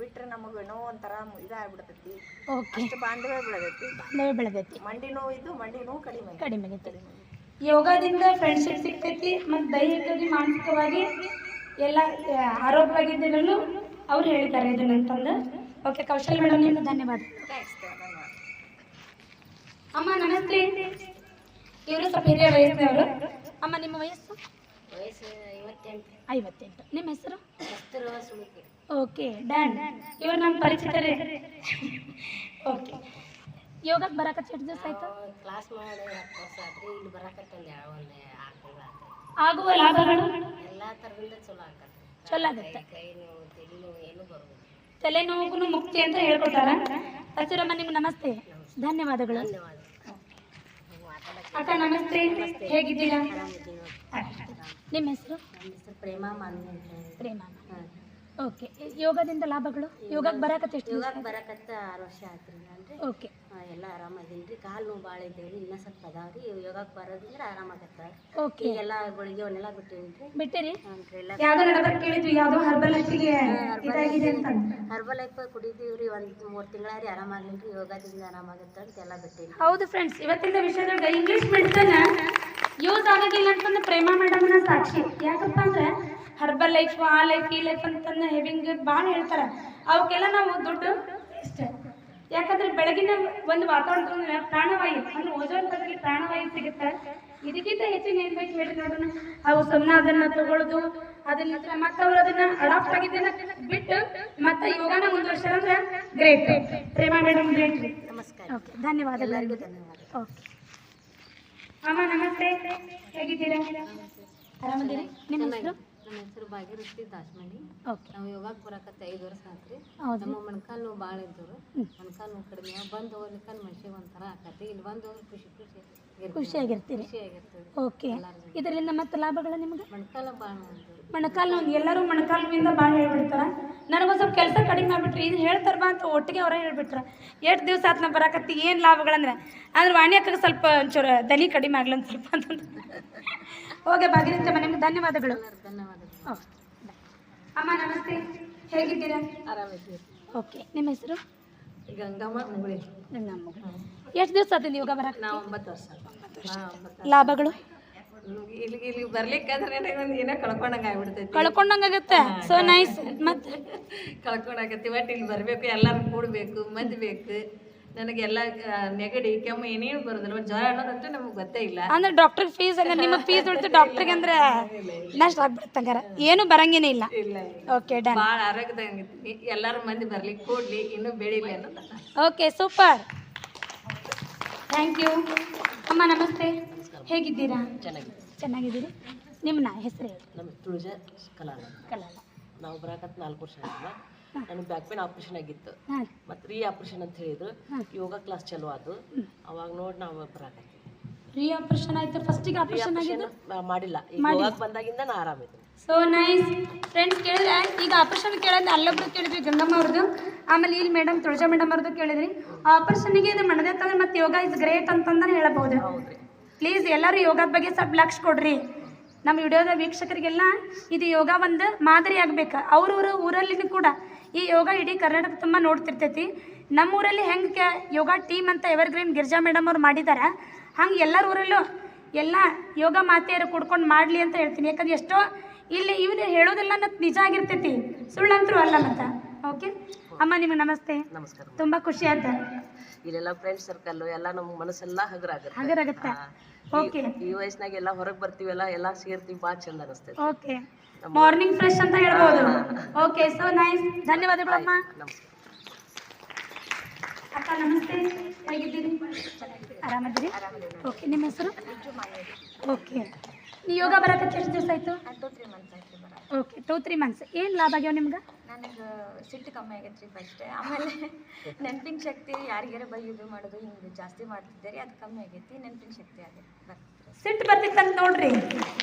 ಬಿಟ್ರೆ ನಮಗ ಏನೋ ಒಂಥರ ಇದಾಗ್ಬಿಡ್ತೈತಿ. ಓಕೆ. ಅಷ್ಟು ಬಾಂಧವ್ಯ ಬೆಳೆದೈತಿ. ಬಾಂಧವ್ಯ ಬೆಳೆದೈತಿ. ಮಂಡಿ ನೋವು ಇದ್ದು ಮಂಡಿ ನೋವು ಕಡಿಮೆ ಕಡಿಮೆ ಯೋಗದಿಂದ ಫ್ರೆಂಡ್ಶಿಪ್ ಸಿಗ್ತೈತಿ ಮತ್ತು ದೈಹಿಕವಾಗಿ ಮಾನಸಿಕವಾಗಿ ಎಲ್ಲ ಆ, ಆರೋಗ್ಯವಾಗಿದ್ದಿರಲು ಅವ್ರು ಹೇಳಿದ್ದಾರೆ ಇದನ್ನಂತಂದು ಓಕೆ ಕೌಶಲ್ ಮೇಡಮ್ ನಿಮ್ಗೆ ಧನ್ಯವಾದ. ಅಮ್ಮ ನಮಸ್ತೆ. ಇವರು ಸ್ವಲ್ಪ ಹಿರಿಯ ವಯಸ್ಸಿನವರು. ಅಮ್ಮ ನಿಮ್ಮ ವಯಸ್ಸು? ಐವತ್ತೆಂಟು. ನಿಮ್ಮ ಹೆಸರು? ಓಕೆ ಡ್ಯಾನ್ ಇವ್ರು ನಮ್ಮ ಪರಿಚಿತರೇ. ಓಕೆ ಯೋಗಕ್ಕೆ ಬರಕ ಎಷ್ಟು ದಿವಸ ಆಯ್ತು? ಕ್ಲಾಸ್ ಮಾಡಿ ಇಲ್ಲಿ ಬರಾಕತ್ತಂದು ಆತ್ರಿ ಆಗುವ ಲಾಭಗಳು? ಎಲ್ಲ ಚಲೋ ಚಲೋ ಆಗುತ್ತೆ. ಮುಕ್ತಿ ಅಂತ ಹೇಳ್ಕೊಟ್ಟಾರ ಹಸಿರಮ್ಮ ನಿಮ್ಗೆ ನಮಸ್ತೆ. ಧನ್ಯವಾದಗಳು. ಅಕ್ಕ ನಮಸ್ತೆ. ಹೇಗಿದ್ದೀರಾ? ನಿಮ್ಮ ಹೆಸರು? ಪ್ರೇಮ ಪ್ರೇಮ. ಓಕೆ ಯೋಗದಿಂದ ಲಾಭಗಳು? ಯೋಗಕ್ಕೆ ಬರಕತ್ತೆ ಎಷ್ಟು ಯೋಗಕ್ಕೆ ಬರಾಕತ್ತ ಆರು ವರ್ಷ ಆತ್ರಿ ಅಂದ್ರೆ ಓಕೆ ಎಲ್ಲ ಆರಾಮದೀನಿ ರೀ ಕಾಲು ನೋವು ಭಾಳ ಇದ್ದೇವೆ ಇನ್ನೂ ಸ್ವಲ್ಪ ಅದಾವ್ರಿ. ಯೋಗಕ್ಕೆ ಬರೋದ್ರಿಂದ ಆರಾಮಾಗತ್ತ ಓಕೆ ಎಲ್ಲ ಗುಳಿಗೆ ಅವನ್ನೆಲ್ಲ ಬಿಟ್ಟೀನಿ ರೀ ಬಿಟ್ಟಿರಿ ಯಾವ್ದೋ ನಡಬರ್ ಕೇಳಿದ್ವಿ ಯಾವುದೋ ಹರ್ಬಲ್ ಹಚ್ಚಿಗೆ ಇದಾಗಿದೆ ಅಂತ ಹರ್ಬಲ್ ಲೈಫ್ ಕುಡಿದೀವಿ ರೀ ಒಂದು ಮೂರು ತಿಂಗಳಾರಿ ಆರಾಮಾಗ್ಲಿಲ್ಲ ರೀ ಯೋಗದಿಂದ ಆರಾಮಾಗತ್ತೆ ಅಂತ ಎಲ್ಲ ಬಿಟ್ಟೀನಿ ಹೌದು ಫ್ರೆಂಡ್ಸ್ ಇವತ್ತಿನ ವಿಷಯದಾಗ ಇಂಗ್ಲಿಷ್ ಮೆಡಿಸನ್ ಯೂಸ್ ಆಗೋದಿಲ್ಲ ಅಂತಂದ್ರೆ ಪ್ರೇಮ ಮೇಡಮ್ನ ಸಾಕ್ಷಿ. ಯಾಕಪ್ಪ ಅಂದ್ರೆ ಹರ್ಬಲ್ ಲೈಫ್ ಆ ಲೈಫ್ ಈ ಲೈಫ್ ಅಂತಂದು ಹೆವಿಂಗ್ ಭಾಳ ಹೇಳ್ತಾರೆ. ಅವಕ್ಕೆಲ್ಲ ನಾವು ದುಡ್ಡು ಇಷ್ಟ. ಯಾಕಂದ್ರೆ ಬೆಳಗಿನ ಒಂದು ವಾತಾವರಣದ ಪ್ರಾಣವಾಯು ಅಂದ್ರೆ ಓಜೋನ್ ಪದರಲ್ಲಿ ಪ್ರಾಣವಾಯು ಸಿಗುತ್ತೆ. ಇದಕ್ಕಿಂತ ಹೆಚ್ಚಿನ ಏನ್ ಬೇಕು ಹೇಳಿ ನೋಡೋಣ. ಅವು ಸುಮ್ಮನೆ ಅದನ್ನ ತಗೊಳ್ಳೋದು ಅದನ್ನ ಮತ್ತೆ ಅವ್ರು ಅದನ್ನ ಅಡಾಪ್ಟ್ ಆಗಿದ್ದನ್ನ ಬಿಟ್ಟು ಮತ್ತೆ ಯೋಗನ ಮುಂದುವರ್ಸ್ಯಾರ ಅಂದ್ರೆ ಗ್ರೇಟ್ ಪ್ರೇಮ ಮೇಡಮ್ ಗ್ರೇಟ್ ರೀ ನಮಸ್ಕಾರ. ಓಕೆ ಧನ್ಯವಾದಗಳು. ಓಕೆ ಅಮ್ಮ ನಮಸ್ತೆ. ಹೇಗಿದ್ದೀರಾ? ಆರಾಮದ್ದೀರಾ ನಿಮ್ಮ ಹೆಸರು? ನಮ್ಮ ಹೆಸರು ಭಾಗ್ಯರಥಿ ದಾಸಮಣಿ ಓಕೆ. ನಾವು ಬರಾಕತ್ತೆ? ಐದು ವರ್ಷ ಆತ್ರಿ. ಹೌದು. ನಮ್ಮ ಮೊಣಕಾಲು ನೋವು ಭಾಳ ಇದ್ದವು ಮೊಣಕಾಲು ನೋವು ಕಡಿಮೆ. ಬಂದು ಹೋಗ್ಲಿಕ್ಕ ಮನುಷ್ಯ ಒಂಥರ ಆಕತಿ ಇಲ್ಲಿ ಬಂದು ಹೋಗಿ ಖುಷಿ ಖುಷಿ. ಖುಷಿಯಾಗಿರ್ತೀರಿ ಖುಷಿಯಾಗಿರ್ತದೆ ಓಕೆ. ಇದರಿಂದ ಮತ್ತೆ ಲಾಭಗಳು ನಿಮಗೆ? ಮೊಣಕಾಲು ಭಾಳ ನೋವು ಮೊಣಕಾಲು ನೋವು ಎಲ್ಲರೂ ಮೊಣಕಾಲು ನೋವಿಂದ ಭಾಳ ಹೇಳ್ಬಿಡ್ತಾರೆ. ನನಗೊಂದು ಸ್ವಲ್ಪ ಕೆಲಸ ಕಡಿಮೆ ಆಗ್ಬಿಟ್ರಿ ಇದು ಹೇಳ್ತಾರ ಬಾ ಅಂತ ಒಟ್ಟಿಗೆ ಅವರೇ ಹೇಳ್ಬಿಟ್ರೆ. ಎಷ್ಟು ದಿವಸ ಆತನ ಬರಾಕತ್ತಿ ಏನು ಲಾಭಗಳಂದ್ರೆ ಅಂದ್ರೆ? ವಾಣ್ಯಕ್ಕೆ ಸ್ವಲ್ಪ ಒಂಚೂರು ದನಿ ಕಡಿಮೆ ಆಗ್ಲಿ ಒಂದು ಸ್ವಲ್ಪ ಅಂತಂದ್ರೆ ಓಕೆ ಭಾಗ್ಯರಥಮ್ಮ ನಿಮ್ಗೆ ಧನ್ಯವಾದಗಳು. ಧನ್ಯವಾದಗಳು ಅಮ್ಮ ನಮಸ್ತೆ. ಹೇಗಿದ್ದೀರಾ? ಓಕೆ ನಿಮ್ಮ ಹೆಸರು? ಗಂಗಮ್ಮ ಎಷ್ಟು ದಿವಸ ಆಯ್ತು ನೀವು ಬರಕ್ಕೆ ನಾವು ಒಂಬತ್ತು ವರ್ಷ. ಲಾಭಗಳು? ಇಲ್ಲಿ ಇಲ್ಲಿ ಬರ್ಲಿಕ್ಕಾದ್ರೆ ಒಂದು ಏನೋ ಕಳ್ಕೊಂಡಂಗೆ ಆಗ್ಬಿಡ್ತೈತಿ. ಕಳ್ಕೊಂಡಂಗಾಗತ್ತೆ ಸೊ ನೈಸ್ ಮತ್ತೆ ಕಳ್ಕೊಂಡಾಗತ್ತೆ ಒಟ್ಟು ಇಲ್ಲಿ ಬರಬೇಕು ಎಲ್ಲರೂ ಕೂಡಬೇಕು ಮಂದಿ ಬೇಕು ನನಗೆಲ್ಲ ನೆಗಡಿ ಕೆಮ್ಮು ಏನೇನು ಬರೋದಿಲ್ಲ ಒಂದು ಜ್ವರ ಅನ್ನೋದಂತೂ ನಮಗೆ ಗೊತ್ತೇ ಇಲ್ಲ. ಅಂದ್ರೆ ಡಾಕ್ಟರ್ ಫೀಸ್ ಅಂದ್ರೆ ನಿಮ್ಮ ಫೀಸ್ ಉಳಿತು ಡಾಕ್ಟರ್ಗೆ ಅಂದ್ರೆ ನಷ್ಟ ಆಗ್ಬಿಡುತ್ತೆ ಹಂಗಾರ. ಏನು ಬರಂಗೇನೆ ಇಲ್ಲ. ಇಲ್ಲ ಓಕೆ ಡನ್ ಭಾಳ ಆರೋಗ್ಯದಾಗಿರ್ತೀನಿ ಎಲ್ಲರೂ ಮಂದಿ ಬರ್ಲಿ ಕೂಡ್ಲಿ ಇನ್ನೂ ಬೆಳಿಲಿ ಅನ್ನೋದು ಓಕೆ ಸೂಪರ್ ಥ್ಯಾಂಕ್ ಯು ಅಮ್ಮ ನಮಸ್ತೆ. ಹೇಗಿದ್ದೀರಾ? ಚೆನ್ನಾಗಿದೆ ಚೆನ್ನಾಗಿದ್ದೀರಿ? ನಿಮ್ಮ ನಾ ಹೆಸರು ಹೇಳಿ. ನಮ್ಮ ತುಳಜಾ ಕಲಾಲ ಕಲಾಲ ನಾವು ಬರಾಕತ್ ನಾಲ್ಕು ವರ್ಷ ಆಗಿಲ್ಲ ನನಗೆ ಬ್ಯಾಕ್ ಪೇನ್ ಆಪರೇಷನ್ ಆಗಿತ್ತು. ಮತ್ತೆ ರೀ ಆಪರೇಷನ್ ಅಂತ ಹೇಳಿದ್ರು. ಯೋಗ ಕ್ಲಾಸ್ ಚಲೋ ಅದು. ಅವಾಗ ನೋಡಿ ನಾವು ಬರಾಕತ್ತೀವಿ. ರೀ ಆಪರೇಷನ್ ಆಯ್ತು ಫಸ್ಟಿಗೆ ಆಪರೇಷನ್ ಆಗಿದ್ದು? ಮಾಡಿಲ್ಲ. ಈಗ ಯೋಗಕ್ಕೆ ಬಂದಾಗಿಂದ ನಾ ಆರಾಮಿದ್ದೀನಿ ಸೊ ನೈಸ್ ಫ್ರೆಂಡ್ಸ್ ಕೇಳಿದ್ರೆ ಈಗ ಆಪರೇಷನ್ ಕೇಳಿದ್ರೆ ಅಲ್ಲೊಬ್ರು ಕೇಳಿದ್ವಿ ಗಂಗಮ್ಮ ಅವ್ರದ್ದು ಆಮೇಲೆ ಇಲ್ಲಿ ಮೇಡಮ್ ತುಳಜಾ ಮೇಡಮ್ ಅವ್ರದ್ದು ಕೇಳಿದ್ರಿ. ಆಪರೇಷನ್ಗೆ ಇದು ಮಾಡದೈತಂದ್ರೆ ಮತ್ತೆ ಯೋಗ ಇಸ್ ಗ್ರೇಟ್ ಅಂತಂದ್ರೆ ಹೇಳಬಹುದು. ಪ್ಲೀಸ್ ಎಲ್ಲರೂ ಯೋಗದ ಬಗ್ಗೆ ಸ್ವಲ್ಪ ಲಕ್ಷ ಕೊಡ್ರಿ. ನಮ್ಮ ವಿಡಿಯೋದ ವೀಕ್ಷಕರಿಗೆಲ್ಲ ಇದು ಯೋಗ ಒಂದು ಮಾದರಿ ಆಗ್ಬೇಕು. ಅವ್ರವ್ರ ಊರಲ್ಲಿನೂ ಕೂಡ ಈ ಯೋಗ ಇಡೀ ಕರ್ನಾಟಕ ತುಂಬ ನೋಡ್ತಿರ್ತೈತಿ. ನಮ್ಮ ಊರಲ್ಲಿ ಹೆಂಗೆ ಯೋಗ ಟೀಮ್ ಅಂತ ಎವರ್ಗ್ರೀನ್ ಗಿರ್ಜಾ ಮೇಡಮ್ ಅವ್ರು ಮಾಡಿದ್ದಾರೆ ಹಂಗೆ ಎಲ್ಲರ ಊರಲ್ಲೂ ಎಲ್ಲ ಯೋಗ ಮಾತೆಯರು ಕುಡ್ಕೊಂಡು ಮಾಡಲಿ ಅಂತ ಹೇಳ್ತೀನಿ. ಯಾಕಂದ್ರೆ ಎಷ್ಟೋ ಇಲ್ಲಿ ಇವ್ರು ಹೇಳೋದೆಲ್ಲ ನಿಜ ಆಗಿರ್ತೈತಿ. ಸುಳ್ಳಂತರೂ ಅಲ್ಲ ಮತ್ತೆ. ಓಕೆ ಅಮ್ಮ ನಿಮಗೆ ನಮಸ್ತೆ. ನಮಸ್ಕಾರ. ತುಂಬ ಖುಷಿ ಆಯ್ತು. ಇಲ್ಲೆಲ್ಲ ಫ್ರೆಂಡ್ ಸರ್ಕಲ್ ಎಲ್ಲ ನಮ್ಮ ಮನಸ್ಸೆಲ್ಲ ಹಗರಾಗುತ್ತೆ. ಹಗರಾಗುತ್ತೆ. ಓಕೆ ಈ ವಯಸ್ಸಿನಾಗ ಎಲ್ಲ ಹೊರಗೆ ಬರ್ತೀವಲ್ಲ ಎಲ್ಲ ಸೇರ್ತೀವಿ ಭಾಳ ಚಂದ ಅನಿಸ್ತೈತಿ. ಓಕೆ ಮಾರ್ನಿಂಗ್ ಫ್ರೆಶ್ ಅಂತ ಹೇಳ್ಬೋದು. ಓಕೆ ಸೊ ನೈಸ್ ಧನ್ಯವಾದಗಳು ಅಮ್ಮ. ನಮಸ್ಕಾರ ಅಕ್ಕ ನಮಸ್ತೆ. ಹೇಗಿದ್ದೀರಿ? ಆರಾಮದಿರಿ? ಓಕೆ ನಿಮ್ಮ ಹೆಸರು? ಓಕೆ ನೀವು ಯೋಗ ಬರಕ್ಕೆ ಎಷ್ಟು ದಿವಸ ಆಯಿತು? ಟೂ ತ್ರೀ ಮಂತ್ಸ್ ಆಯ್ತು ಬರ ಓಕೆ ಟೂ ತ್ರೀ ಮಂತ್ಸ್ ಏನು ಲಾಭ ಆಗ್ಯಾವ ನಿಮ್ಗೆ? ನನಗೆ ಸಿಟ್ಟು ಕಮ್ಮಿ ಆಗೈತೆ ರೀ ಫಸ್ಟ್ ಆಮೇಲೆ ನೆನಪಿನ ಶಕ್ತಿ ಯಾರಿಗಾರ ಬೈಯೋದು ಮಾಡೋದು ಹಿಂಗೆ ಜಾಸ್ತಿ ಮಾಡ್ತಿದ್ದೆ ರೀ ಅದು ಕಮ್ಮಿ ಆಗೈತಿ ನೆನಪಿನ ಶಕ್ತಿ ಆಗೈತೆ. ಸಿಟ್ಟು ಬರ್ತಿತ್ತಂತ ನೋಡ್ರಿ.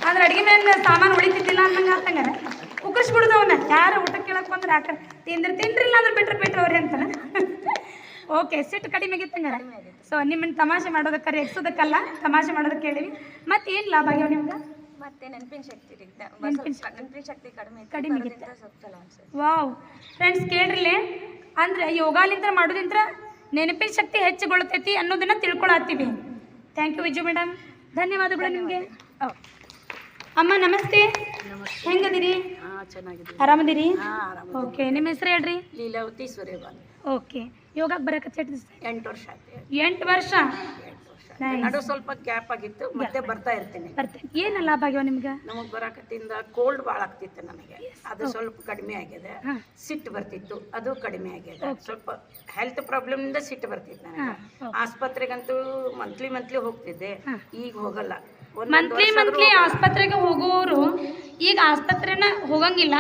ಆದ್ರೆ ಅಡುಗೆ ಮೇಲೆ ಸಾಮಾನು ಉಳಿತಿದ್ದಿಲ್ಲ ಅನ್ನಂಗೆ ಅಂತಂಗಾರೆ ಉಕ್ಕರ್ಸ್ಬಿಡ್ದು ಅವನ್ನ ಯಾರು ಊಟ ಕೇಳಕ್ ಬಂದ್ರೆ ಹಾಕ ತಿಂದ್ರೆ ತಿನ್ರಿಲ್ಲ ಅಂದ್ರೆ ಬಿಟ್ರೆ ಬಿಟ್ರೆ ಅವ್ರಿ ಅಂತಾನೆ ಓಕೆ ಸಿಟ್ಟು ಕಡಿಮೆ ಆಗಿತ್ತಂಗಾರ ಸೊ ನಿಮ್ಮನ್ನ ತಮಾಷೆ ಮಾಡೋದಕ್ಕೆ ರೆಗ್ಸೋದಕ್ಕಲ್ಲ ತಮಾಷೆ ಮಾಡೋದಕ್ಕೆ ಹೇಳಿವಿ ಮತ್ತೆ ಏನು ಲಾಭ ಆಗ್ಯಾವ ನಿಮ್ಗೆ? ಮತ್ತೆ ನೆನಪಿನ ಶಕ್ತಿ ನೆನಪಿನ ಶಕ್ತಿ. ಕಡಿಮೆ ಕಡಿಮೆ ಆಗಿತ್ತ? ವಾವ್ ಫ್ರೆಂಡ್ಸ್ ಕೇಳ್ರಿಲೆ? ಅಂದ್ರೆ ಯೋಗಾಲಿಂದ ಮಾಡೋದಿಂತ್ರ ನೆನಪಿನ ಶಕ್ತಿ ಹೆಚ್ಚುಗೊಳ್ತೈತಿ ಅನ್ನೋದನ್ನ ತಿಳ್ಕೊಳತ್ತೀವಿ. ಥ್ಯಾಂಕ್ ಯು ವಿಜು ಮೇಡಮ್ ಧನ್ಯವಾದಗಳು ನಿಮಗೆ. ಅಮ್ಮ ನಮಸ್ತೆ. ಹೆಂಗದಿರಿ? ಆರಾಮದಿರಿ? ಓಕೆ ನಿಮ್ಮ ಹೆಸರು ಹೇಳ್ರಿ? ಲೀಲಾವತಿ ಸೂರ್ಯಬಾನ್ ಓಕೆ ಯೋಗಕ್ಕೆ ಬರಕತ್ತೆ ಎಷ್ಟು ದಿವಸ ಎಂಟು ವರ್ಷ ಆಯ್ತು ಎಂಟು ವರ್ಷ? Nice. ನಡು ಸ್ವಲ್ಪ ಗ್ಯಾಪ್ ಆಗಿತ್ತು ಮತ್ತೆ ಬರ್ತಾ ಇರ್ತೀನಿ. ಏನ ಏನು ಲಾಭ ಆಗ್ಯಾವ ನಿಮ್ಗೆ? ನಮಗ್ ಬರಾಕತ್ತಿಂದ ಕೋಲ್ಡ್ ಭಾಳ ಆಗ್ತಿತ್ತು ನನಗೆ ಅದು ಸ್ವಲ್ಪ ಕಡಿಮೆ ಆಗಿದೆ. ಹಾ. ಸಿಟ್ಟು ಬರ್ತಿತ್ತು ಅದು ಕಡಿಮೆ ಆಗಿದೆ. ಸ್ವಲ್ಪ ಹೆಲ್ತ್ ಪ್ರಾಬ್ಲಮ್ ಇಂದ ಸಿಟ್ಟು ಬರ್ತಿತ್ತು ನನಗೆ ಆಸ್ಪತ್ರೆಗಂತೂ ಮಂತ್ಲಿ ಮಂತ್ಲಿ ಹೋಗ್ತಿದ್ದೆ. ಈಗ ಹೋಗಲ್ಲ. ಒಂದೊಂದು ಮಂತ್ಲಿ ವರ್ಷ ಆದ್ರೂ ಮಂತ್ಲಿ ಆಸ್ಪತ್ರೆಗೆ ಹೋಗೋರು ಈಗ ಆಸ್ಪತ್ರೆನ ಹೋಗಂಗಿಲ್ಲ.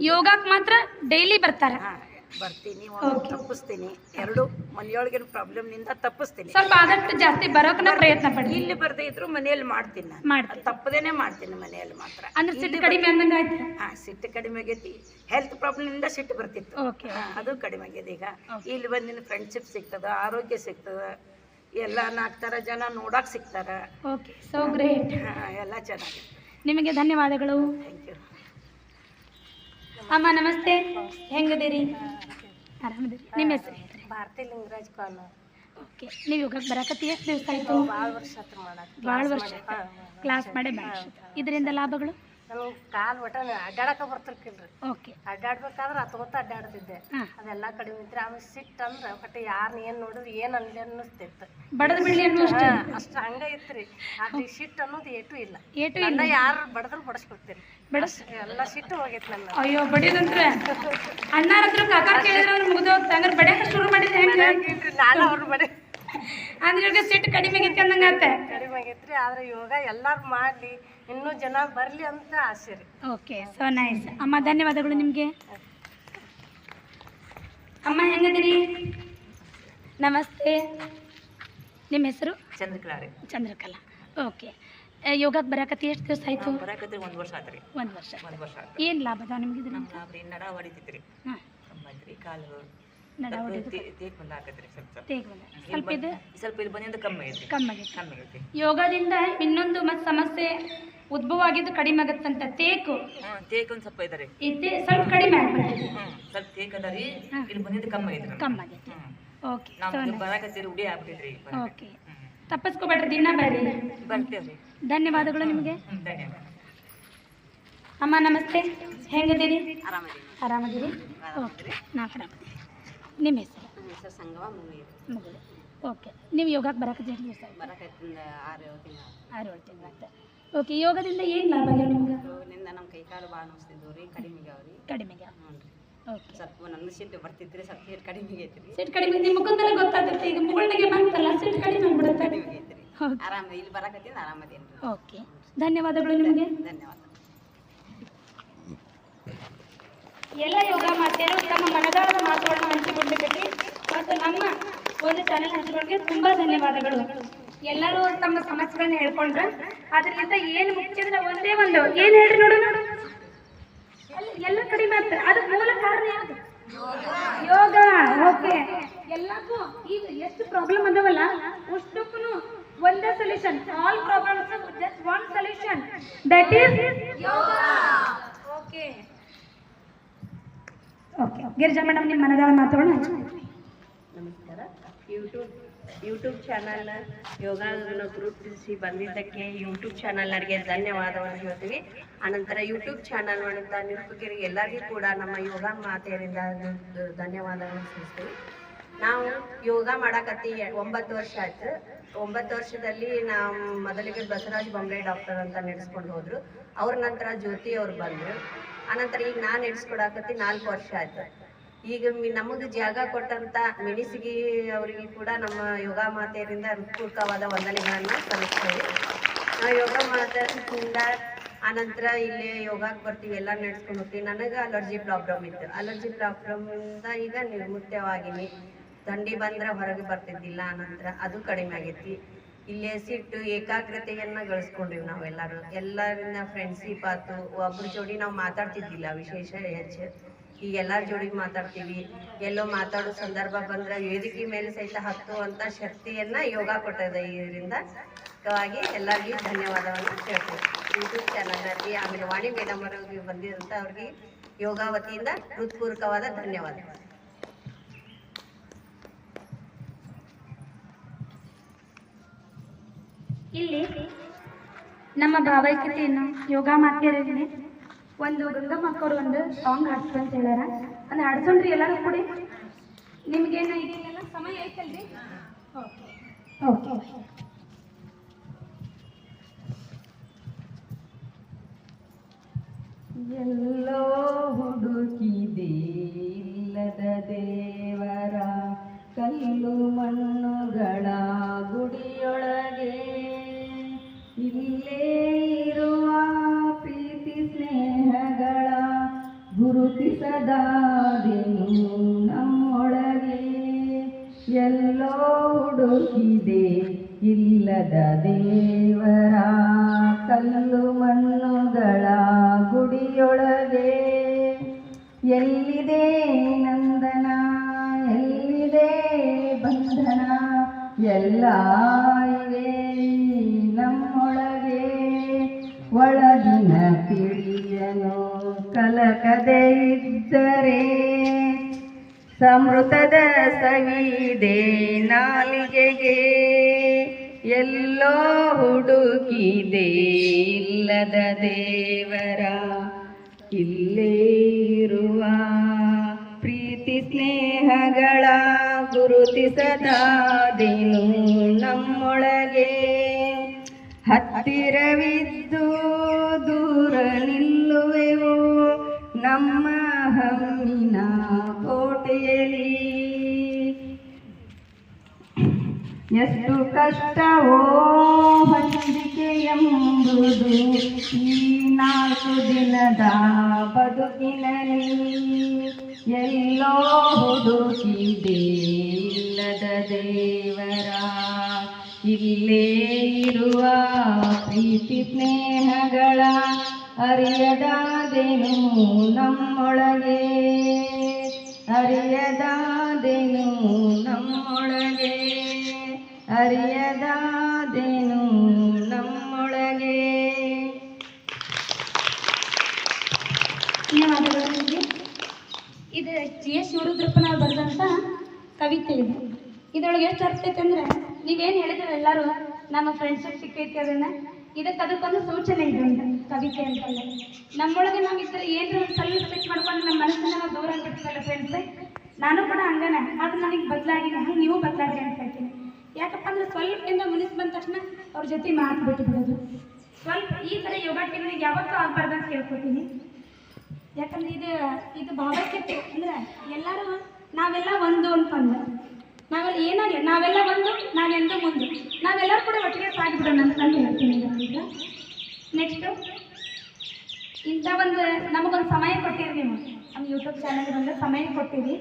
ಯೋಗಕ್ಕೆ ಮಾತ್ರ ಡೈಲಿ ಬರ್ತಾರೆ. ಹಾ, ಬರ್ತೀನಿ ಒಂದೊಂದು ತಪ್ಪಿಸ್ತೀನಿ. ಎರಡು ಮನೆಯೊಳಗಿನ ಪ್ರಾಬ್ಲಮ್ನಿಂದ ತಪ್ಪಿಸ್ತೀನಿ. ಸ್ವಲ್ಪ ಆದಷ್ಟು ಜಾಸ್ತಿ ಬರೋಕನ ಪ್ರಯತ್ನ ಪಡಿ. ಇಲ್ಲಿ ಬರ್ದೇ ಇದ್ರು ಮನೆಯಲ್ಲಿ ಮಾಡ್ತೀನಿ ನಾನು. ತಪ್ಪದೇನೆ ಮಾಡ್ತೀನಿ ಮನೆಯಲ್ಲಿ ಮಾತ್ರ. ಅಂದ್ರೆ ಸಿಟ್ಟು ಕಡಿಮೆ ಅಂದಂಗೆ ಆಯ್ತು ಹಾ ಸಿಟ್ಟು ಕಡಿಮೆ ಆಗೈತಿ. ಹೆಲ್ತ್ ಪ್ರಾಬ್ಲಮ್ನಿಂದ ಸಿಟ್ಟು ಬರ್ತಿತ್ತು. ಓಕೆ ಹಾ, ಅದು ಕಡಿಮೆ ಆಗಿದೆ ಈಗ. ಇಲ್ಲಿ ಬಂದಿನ ಫ್ರೆಂಡ್ಶಿಪ್ ಸಿಗ್ತದ ಆರೋಗ್ಯ ಸಿಗ್ತದ ಎಲ್ಲ ನಾಲ್ಕು ಥರ ಜನ ನೋಡಕ್ ಸಿಗ್ತಾರ. ಓಕೆ ಸೊ ಗ್ರೇಟ್ ಹಾ, ಎಲ್ಲ ಚೆನ್ನಾಗಿದೆ. ನಿಮಗೆ ಧನ್ಯವಾದಗಳು. ಥ್ಯಾಂಕ್ ಯು ಅಮ್ಮ ನಮಸ್ತೆ. ಹೆಂಗದಿರಿ ಆರಾಮದಿರಿ. ನಿಮ್ಮ ಹೆಸರು? ಭಾರತಿ ಲಿಂಗರಾಜ್ ಕಾಲ್ ಓಕೆ. ನೀವು ಯೋಗಕ್ಕೆ ಬರಕತ್ತಿ ಎಷ್ಟು ದಿವಸ ಆಯ್ತು? ಭಾಳ ವರ್ಷ ಭಾಳ ವರ್ಷ ಕ್ಲಾಸ್ ಮಾಡಿ ಭಾಳ ಇದರಿಂದ ಲಾಭಗಳು? ನಮ್ಗೆ ಕಾಲು ಒಟ್ಟ ಅಡ್ಡಾಡಕ ಬರ್ತಿರ್ಕಿಲ್ರಿ. ಓಕೆ ಅಡ್ಡಾಡ್ಬೇಕಾದ್ರೆ ಹತ್ಕೋತ ಅಡ್ಡಾಡ್ತಿದ್ದೆ. ಅದೆಲ್ಲ ಕಡಿಮೆ ಇದ್ರೆ ಆಮೇಲೆ ಸಿಟ್ಟು ಅಂದ್ರೆ ಒಟ್ಟು ಯಾರನ್ನ ಏನು ನೋಡಿದ್ರೆ ಏನು ಅನ್ಲಿ ಅನ್ನಿಸ್ತಿತ್ತು. ಬಡದು ಬಿಡ್ಲಿ ಅನ್ನೋ ಅಷ್ಟು ಹಂಗ ಇತ್ರಿ ಆದ್ರೆ ಸಿಟ್ಟು ಅನ್ನೋದು ಏಟು ಇಲ್ಲ. ಏಟು ಇಲ್ಲ. ಯಾರು ಬಡದ್ರು ಬಡಿಸ್ಕೊಡ್ತೀರಿ ಬಡಸ್ ಎಲ್ಲ ಸಿಟ್ಟು ಹೋಗೈತೆ ನನ್ನ ಅಯ್ಯೋ ಬಡಿದಂತ್ರ. ಅಣ್ಣಾರ ಹತ್ರ ಕಾಕ ಕೇಳಿದ್ರೆ ಅವ್ರು ಮುಗಿದು ಹೋಗ್ತಾ ಹಂಗಾರೆ ಬಡಿಯಕ್ಕೆ ಶುರು ಮಾಡಿದ್ರೆ ಹೆಂಗೆ? ನಾನು ಅವ್ರ ಬಡಿ ಅಂದ್ರೆ ಇವಾಗ ಸಿಟ್ಟು ಕಡಿಮೆ ಆಗೈತೆ ಅಂದಂಗ ಆತ. ಕಡಿಮೆ ಆಗೈತ್ರಿ ಆದ್ರೆ ಯೋಗ ಎಲ್ಲಾರು ಮಾಡ್ಲಿ ಇನ್ನೂ ಜನ ಬರ್ಲಿ ಅಂತ ಆಸೆ ರೀ. ಓಕೆ ಸೊ ನೈಸ್ ಅಮ್ಮ ಧನ್ಯವಾದಗಳು ನಿಮಗೆ. ಅಮ್ಮ ಹೆಂಗದಿರಿ? ನಮಸ್ತೆ. ನಿಮ್ಮ ಹೆಸರು? ಚಂದ್ರಕಲಾ ರೀ. ಚಂದ್ರಕಲಾ. ಓಕೆ ಯೋಗಕ್ಕೆ ಬರಾಕತ್ತಿ ಎಷ್ಟು ದಿವಸ ಆಯ್ತು? ಬರಾಕತ್ರಿ ಒಂದು ವರ್ಷ ಆತ್ರಿ. ಒಂದು ವರ್ಷ. ಒಂದು ವರ್ಷ ಏನು ಲಾಭ ಅದಾವ ನಿಮ್ಗೆ ಇದರಿಂದ ನಾವ್ರಿ ನಡ ಹೊಡಿತಿತ್ರಿ. ಹಾಂ. ಕಾಲು ಸ್ವಲ್ಪ ಇದು ಸ್ವಲ್ಪ ಇಲ್ಲಿ ಬಂದಿಂದ ಕಮ್ಮಿ ಕಮ್ಮಿ ಆಗೈತೆ ಕಮ್ಮಿ ಐತಿ ಯೋಗದಿಂದ ಇನ್ನೊಂದು ಮತ್ತೆ ಸಮಸ್ಯೆ ಉದ್ಭವ ಆಗಿದ್ದು ಕಡಿಮೆ ಆಗತ್ತಂತ. ತೇಕು. ತೇಕು ಒಂದು ಸ್ವಲ್ಪ ಇದಾರೆ. ಇತ್ತೆ ಸ್ವಲ್ಪ ಕಡಿಮೆ ಆಗ್ಬಿಟ್ಟಿದೆ. ಸ್ವಲ್ಪ ತೇಕ್ ಅದ ರೀ ಇಲ್ಲಿ ಬಂದಿದ್ದು ಕಮ್ಮಿ ಐತ್ರಿ ಕಮ್ಮಿ ಆಗೈತೆ. ಓಕೆ ನಾವು ಬರಾಕತ್ತೀರಿ ಆಗ್ಬಿಟ್ಟಿದ್ರಿ ಓಕೆ. ತಪ್ಪಿಸ್ಕೊಬೇಡ್ರಿ ದಿನ ಬರ್ರಿ. ಬರ್ತೇವ್ರಿ. ಧನ್ಯವಾದಗಳು ನಿಮಗೆ. ಧನ್ಯವಾದ. ಅಮ್ಮ ನಮಸ್ತೆ. ಹೆಂಗಿದ್ದೀರಿ? ಆರಾಮದೀನಿ ಆರಾಮದಿರಿ? ಓಕೆ ನಾ ಆರಾಮದಿರಿ ನಿಮ್ಮ ಹೆಸರು? ಹೆಸರು ಸಂಗಮ ಮುಗಿದು ಮುಗುಳು ಓಕೆ. ನೀವು ಯೋಗಕ್ಕೆ ಬರಕ್ಕೆ ಎಷ್ಟು ದಿವಸ ಆಯ್ತು? ಬರಕತ್ತಿಂದ ಆರು ಏಳು ತಿಂಗಳು ಆರು ಏಳು ತಿಂಗಳಾಯ್ತು ಓಕೆ ಯೋಗದಿಂದ ಏನು ಲಾಭ ಆಗ್ಯಾವ ನಿಮ್ಗೆ? ನಿಂದ ನಮ್ಮ ಕೈ ಕಾಲು ಭಾಳ ನೋಸ್ತಿದ್ವು ರೀ ಕಡಿಮೆಗೆ ಅವ್ರಿ. ಕಡಿಮೆಗೆ. ಹ್ಞೂ ರೀ. ಓಕೆ. ಸ್ವಲ್ಪ ನನ್ನ ಸಿಟ್ಟು ಬರ್ತಿದ್ರಿ ಸ್ವಲ್ಪ ಹಿಟ್ಟು ಕಡಿಮೆ ಆಗೈತಿ ರೀ ಸಿಟ್ಟು ಕಡಿಮೆ ನಿಮ್ಮ ಮುಖದಲ್ಲೇ ಗೊತ್ತಾಗುತ್ತೆ ಈಗ ಮುಗುಳ್ನಿಗೆ ಬಂತಲ್ಲ ಸಿಟ್ಟು ಕಡಿಮೆ ಆಗ್ಬಿಡುತ್ತೆ. ಕಡಿಮೆ ಆಗೈತೆ ರೀ ಆರಾಮ ಇಲ್ಲಿ ಬರಕತ್ತಿಂದ ಆರಾಮದೇನು ಓಕೆ. ಧನ್ಯವಾದಗಳು ನಿಮಗೆ. ಧನ್ಯವಾದ. ಎಲ್ಲ ಯೋಗ ಮಾತೆಯರು ತಮ್ಮ ಮನದಾಳದ ಮಾತುಗಳನ್ನು ಹಂಚಿಕೊಂಡಿದ್ದಕ್ಕೆ ಮತ್ತು ನಮ್ಮ ಒಂದು ಚಾನೆಲ್ ಹಂಚಿಕೊಂಡ್ರೆ ತುಂಬಾ ಧನ್ಯವಾದಗಳು. ಎಲ್ಲರೂ ತಮ್ಮ ಸಮಸ್ಯೆಗಳನ್ನ ಹೇಳ್ಕೊಂಡ್ರೆ ಅದರಿಂದ ಏನು ಮುಖ್ಯ ಅಂದ್ರೆ ಒಂದೇ ಒಂದು ಏನು ಹೇಳ್ರಿ ನೋಡೋಣ ಎಲ್ಲ- ಎಲ್ಲ ಕಡಿಮೆ ಆಗ್ತದೆ. ಅದಕ್ಕೆ ಮೂಲ ಕಾರಣ ಯಾವುದು? ಯೋಗ. ಓಕೆ. ಎಲ್ಲಕ್ಕೂ ಈಗ ಎಷ್ಟು ಪ್ರಾಬ್ಲಮ್ ಅದಾವಲ್ಲ ಅಷ್ಟಕ್ಕೂ ಒಂದೇ solution all problems just one solution that is yoga. Okay okay Girija madam ನಿಮ್ಮ ಮನದಾಳ ಮಾತಾಡೋಣ ನಮಸ್ಕಾರ. ಯೂಟ್ಯೂಬ್ ಯೂಟ್ಯೂಬ್ ಚಾನಲ್ನ ಯೋಗವನ್ನು ಗುರುತಿಸಿ ಬಂದಿದ್ದಕ್ಕೆ ಯೂಟ್ಯೂಬ್ ಚಾನಲ್ನವರಿಗೆ ಧನ್ಯವಾದವನ್ನು ಹೇಳ್ತೀವಿ. ಆನಂತರ ಯೂಟ್ಯೂಬ್ ಚಾನಲ್ ಮಾಡುವಂಥ ನಿರೂಪಕರಿಗೆ ಎಲ್ಲರಿಗೂ ಕೂಡ ನಮ್ಮ ಯೋಗ ಮಾತೆಯರಿಂದ ಧನ್ಯವಾದವನ್ನು ತಿಳಿಸ್ತೀವಿ ನಾವು ಯೋಗ ಮಾಡಕತ್ತಿ ಒಂಬತ್ತು ವರ್ಷ ಆಯ್ತು. ಒಂಬತ್ತು ವರ್ಷದಲ್ಲಿ ನಾವು ಮೊದಲಿಗೆ ಬಸವರಾಜ್ ಬೊಂಬೆ ಡಾಕ್ಟರ್ ಅಂತ ನಡೆಸ್ಕೊಂಡು ಹೋದ್ರು. ಅವ್ರ ನಂತರ ಜ್ಯೋತಿ ಅವ್ರು ಬಂದರು. ಆನಂತರ ಈಗ ನಾನು ನಡೆಸ್ಕೊಡಕತ್ತಿ ನಾಲ್ಕು ವರ್ಷ ಆಯ್ತು. ಈಗ ನಮಗೆ ಜಾಗ ಕೊಟ್ಟಂತ ಮೆಣಸಿಗೆ ಅವರಿಗೆ ಕೂಡ ನಮ್ಮ ಯೋಗ ಮಾತೆಯರಿಂದ ಹೃತ್ಪೂರ್ವಕವಾದ ವಂದನೆಗಳನ್ನ ಸಲ್ಲಿಸ್ತೇವೆ. ನಾವು ಯೋಗ ಮಾತೆಯಿಂದ ಆನಂತರ ಇಲ್ಲಿ ಯೋಗಕ್ಕೆ ಬರ್ತೀವಿ, ಎಲ್ಲ ನಡೆಸ್ಕೊಂಡು ಹೋಗ್ತೀವಿ. ನನಗೆ ಅಲರ್ಜಿ ಪ್ರಾಬ್ಲಮ್ ಇತ್ತು. ಅಲರ್ಜಿ ಪ್ರಾಬ್ಲಮಿಂದ ಈಗ ನಿರ್ಮುಕ್ತವಾಗಿನಿ. ಥಂಡಿ ಬಂದ್ರೆ ಹೊರಗೆ ಬರ್ತಿದ್ದಿಲ್ಲ ನಂತರ ಅದು ಕಡಿಮೆ ಆಗೈತಿ. ಇಲ್ಲೇ ಸಿಟ್ಟು ಏಕಾಗ್ರತೆಯನ್ನ ಗಳಿಸ್ಕೊಂಡ್ರಿ ನಾವೆಲ್ಲರೂ. ಎಲ್ಲರಿಂದ ಫ್ರೆಂಡ್ಶಿಪ್ ಆತು, ಒಬ್ರ ಜೋಡಿ ನಾವು ಮಾತಾಡ್ತಿದ್ದಿಲ್ಲ ವಿಶೇಷ ಹೆಚ್ಚು. ಈಗ ಎಲ್ಲರ ಜೋಡಿ ಮಾತಾಡ್ತೀವಿ. ಎಲ್ಲೋ ಮಾತಾಡೋ ಸಂದರ್ಭ ಬಂದ್ರೆ ವೇದಿಕೆ ಮೇಲೆ ಸಹಿತ ಹತ್ತುವಂತ ಶಕ್ತಿಯನ್ನ ಯೋಗ ಕೊಟ್ಟದೆ ಇದರಿಂದ ಮುಖ್ಯವಾಗಿ ಎಲ್ಲರಿಗೂ ಧನ್ಯವಾದವನ್ನು YouTube ಯೂಟ್ಯೂಬ್ನಲ್ಲಿ ಆಮೇಲೆ ವಾಣಿ ಮೇಡಮ್ ಅವರಿಗೆ ಬಂದಿರಂತ ಅವ್ರಿಗೆ ಯೋಗ ವತಿಯಿಂದ ಹೃತ್ಪೂರ್ವಕವಾದ ಧನ್ಯವಾದ ಇಲ್ಲಿ ನಮ್ಮ ಭಾವೈಕ್ಯತೆಯನ್ನು ಯೋಗ ಮಾತೆಯರಿಗೆ ಒಂದು ಗಂಗಮ್ಮ ಅಕ್ಕವ್ರು ಒಂದು ಸಾಂಗ್ ಹಾಡ್ತು ಅಂತ ಹೇಳ್ಯಾರ. ಅಂದ್ರೆ ಹಾಡ್ಸೋಣ್ರಿ ಎಲ್ಲರೂ ಕೂಡಿ. ನಿಮ್ಗೇನು ಇದೆಲ್ಲ ಸಮಯ ಐತಲ್ರಿ? ಓಕೆ. ಎಲ್ಲೋ ಹುಡುಕಿದೆ ಇಲ್ಲದ ದೇವರ ಕಲ್ಲು ಮಣ್ಣುಗಳ ಗುಡಿಯೊಳಗೆ ಇಲ್ಲೇ ಇರುವ ಪ್ರೀತಿ ಸ್ನೇಹಗಳ ಗುರುತಿಸದಾದೆನು ನಮ್ಮೊಳಗೆ. ಎಲ್ಲೋ ಹುಡುಕಿದೆ ಇಲ್ಲದ ದೇವರ ಕಲ್ಲು ಮಣ್ಣುಗಳ ಗುಡಿಯೊಳಗೆ. ಎಲ್ಲಿದೆ ನಂದನ, ಎಲ್ಲಿದೆ ಬಂಧನ, ಎಲ್ಲ ಇದ್ದರೆ ಸಮೃತದ ಸವಿದೆ ನಾಲಿಗೆಗೆ. ಎಲ್ಲೋ ಹುಡುಕಿದೆ ಇಲ್ಲದ ದೇವರ ಇಲ್ಲೇ ಇರುವ ಪ್ರೀತಿ ಸ್ನೇಹಗಳ ಗುರುತಿಸದಾದೇನು ನಮ್ಮೊಳಗೆ. ಹತ್ತಿರವಿದ್ದು ನಮ್ಮ ಹಮ್ಮಿನ ಕೋಟೆಯಲ್ಲಿ. ಎಷ್ಟು ಕಷ್ಟವೋ ಹೊಂದಿಕೆ ಎಂಬುದು ಈ ನಾಲ್ಕು ದಿನದ ಬದುಕಿನಲ್ಲಿ. ಎಲ್ಲೋ ಹುಡುಕಿದೆ ಇಲ್ಲದ ದೇವರ, ಇಲ್ಲೇ ಇರುವ ಪ್ರೀತಿ ಸ್ನೇಹಗಳ ಅರಿಯದಾದೆನು ನಮ್ಮೊಳಗೆ. ಅರಿಯದಾದೆನು ನಮ್ಮೊಳಗೆ. ಅರಿಯದಾದೆನು ನಮ್ಮೊಳಗೆ. ಇದು ಜಿ ಎಸ್ ಶಿವರುದ್ರಪ್ಪನವ್ರು ಬರೆದಂಥ ಕವಿತೆ ಇದು. ಇದರೊಳಗೆ ಎಷ್ಟು ಅರ್ಥ ಐತೆ ಅಂದ್ರೆ, ನೀವೇನು ಹೇಳಿದ್ರೆ ಎಲ್ಲರೂ, ನಮ್ಮ ಫ್ರೆಂಡ್ಶಿಪ್ ಸಿಕ್ಕೈತಿ ಅದನ್ನು. ಇದಕ್ಕೆ ಅದಕ್ಕೊಂದು ಸೂಚನೆ ಇದೆ ಕವಿತೆ ಅಂತಂದ್ರೆ. ನಮ್ಮೊಳಗೆ ನಾವು ಈ ಏನ್ರ ಒಂದು ಸ್ವಲ್ಪ ಮಾಡ್ಕೊಂಡು ನಮ್ಮ ಮನಸ್ಸನ್ನ ನಾವು ದೂರ ಆಗ್ಬಿಡ್ತೀವಲ್ಲ ಫ್ರೆಂಡ್ಸ್ ನಾನು ಕೂಡ ಹಂಗನ ಅದು ನನಗೆ ಬದಲಾಗಿದೆ ಹಂಗೆ ನೀವು ಬದ್ಲಾಗಿ ಅಂತ ಹೇಳ್ತೀನಿ. ಯಾಕಪ್ಪ ಅಂದ್ರೆ ಸ್ವಲ್ಪದಿಂದ ಮನಸ್ಸು ಬಂದ ತಕ್ಷಣ ಅವ್ರ ಜೊತೆ ಮಾತು ಬಿಟ್ಟು ಬಿಡೋದು ಸ್ವಲ್ಪ ಈ ಥರ ಯೋಗ ನನಗೆ ಯಾವತ್ತೂ ಆಗ್ಬಾರ್ದು ಅಂತ ಕೇಳ್ಕೊತೀನಿ ಯಾಕಂದ್ರೆ ಇದು ಇದು ಭಾವೈಕ್ಯತೆ ಅಂದ್ರೆ ಎಲ್ಲರೂ ನಾವೆಲ್ಲ ಒಂದು ಅಂತಂದು ನಾವೆಲ್ಲ ಏನಾಗಲಿ, ನಾವೆಲ್ಲ ಒಂದು ನಾವೆಂದು ಮುಂದು. ನಾವೆಲ್ಲರೂ ಕೂಡ ಒಟ್ಟಿಗೆ ಸಾಗಿಬಿಡೋಣ ಅಂತ ಹೇಳ್ತೀನಿ. ಈಗ ನೆಕ್ಸ್ಟು ಇಂಥ ಒಂದು ನಮಗೊಂದು ಸಮಯ ಕೊಟ್ಟಿರಿ ನೀವು. ನಮ್ಮ ಯೂಟ್ಯೂಬ್ ಚಾನಲ್ಗೆ ಒಂದು ಸಮಯ ಕೊಟ್ಟಿರಿ.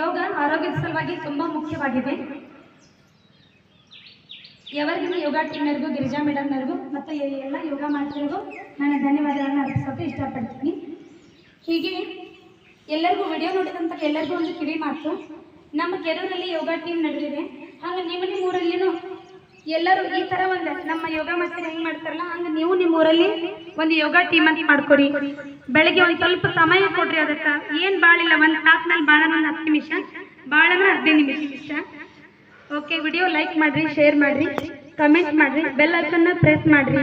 ಯೋಗ ಆರೋಗ್ಯದ ಸಲುವಾಗಿ ತುಂಬ ಮುಖ್ಯವಾಗಿದೆ. ಯಾವರಿಗೂ ಯೋಗ ಟೀಮ್ನವ್ರಿಗೂ ಗಿರಿಜಾ ಮೇಡಮ್ನವ್ರಿಗೂ ಮತ್ತು ಎಲ್ಲ ಯೋಗ ಮಾಡ್ತಿರೋರಿಗೂ ನಾನು ಧನ್ಯವಾದಗಳನ್ನು ಅರ್ಪಿಸೋಕೆ ಇಷ್ಟಪಡ್ತೀನಿ. ಹೀಗೆ ಎಲ್ಲರಿಗೂ ವಿಡಿಯೋ ನೋಡಿದಂಥ ಎಲ್ಲರಿಗೂ ಒಂದು ಕಿವಿ ಮಾತು. ನಮ್ಮ ಕೆರೂರಲ್ಲಿ ಯೋಗ ಟೀಮ್ ನಡೆದಿದೆ. ಹಾಗೆ ನಿಮ್ಮ ನಿಮ್ಮ ಊರಲ್ಲಿನೂ ಎಲ್ಲರೂ ಈ ತರ ಒಂದು ನಮ್ಮ ಯೋಗ ಮಾಸ್ಟರ್ ಹೆಂಗ್ ಮಾಡ್ತಾರಲ್ಲ, ಹಂಗ ನೀವು ನಿಮ್ಮ ಊರಲ್ಲಿ ಒಂದು ಯೋಗ ಟೀಮ್ ಅಂತ ಮಾಡ್ಕೊಡಿ. ಬೆಳಗ್ಗೆ ಒಂದು ಸ್ವಲ್ಪ ಸಮಯ ಕೊಡ್ರಿ ಅದಕ್ಕೆ. ಏನು ಬಾಳಿಲ್ಲ, ಒಂದು ತಾಸಿನಲ್ಲಿ ಬಾಳನ ಒಂದು ಹತ್ತು ನಿಮಿಷ. ಬಾಳನ ಹದಿನೈದು ನಿಮಿಷ ಓಕೆ ವಿಡಿಯೋ ಲೈಕ್ ಮಾಡ್ರಿ ಶೇರ್ ಮಾಡ್ರಿ ಕಮೆಂಟ್ ಮಾಡ್ರಿ ಬೆಲ್ ಐಕನ್ನ ಪ್ರೆಸ್ ಮಾಡ್ರಿ.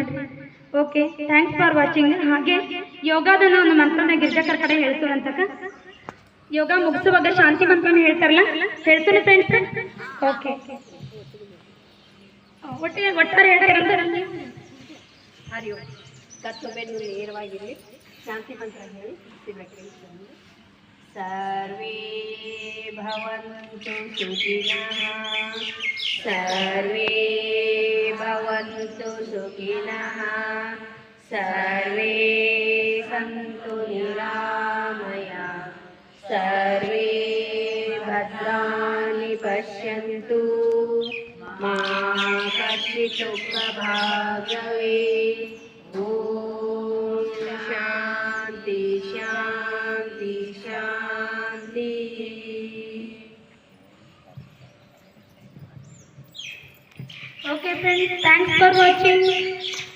ಓಕೆ ಥ್ಯಾಂಕ್ಸ್ ಫಾರ್ ವಾಚಿಂಗ್ ಹಾಗೆ ಯೋಗದ ಒಂದು ಮಂತ್ರನ ಗಿರ್ಜಕರ ಕಡೆ ಹೇಳ್ತೀರಂತಕ ಯೋಗ ಮುಗಿಸುವಾಗ ಶಾಂತಿ ಮಂತ್ರನ ಹೇಳ್ತಾರಲ್ಲ ಹೇಳ್ತೀನಿ ಫ್ರೆಂಡ್ಸ್ ಓಕೆ ಒಟ್ಟೆ ಒಟ್ಟಾರೆ ಹೇಳ್ತಾರಂದ್ರೆ ಹರಿ ಓಂ ಕತ್ತೊಮ್ಮೆ ನೀವು ನೇರವಾಗಿರಲಿ ಶಾಂತಿ ಮಂತ್ರ ಹೇಳಿ ಸಿಗಬೇಕು ಸರ್ವೇ ಭವಂತು ಸುಖಿನಃ ಸರ್ವೇ ಭವಂತು ಸುಖಿನಃ ಸರ್ವೇ ಸಂತು ನಿರಾಮಯ ಸರ್ವೇ ಭದ್ರಾಣಿ ಪಶ್ಯಂತು मा कश्चिदुपभागवे ॐ शान्ति शान्ति शान्ति Okay friends, thanks for watching.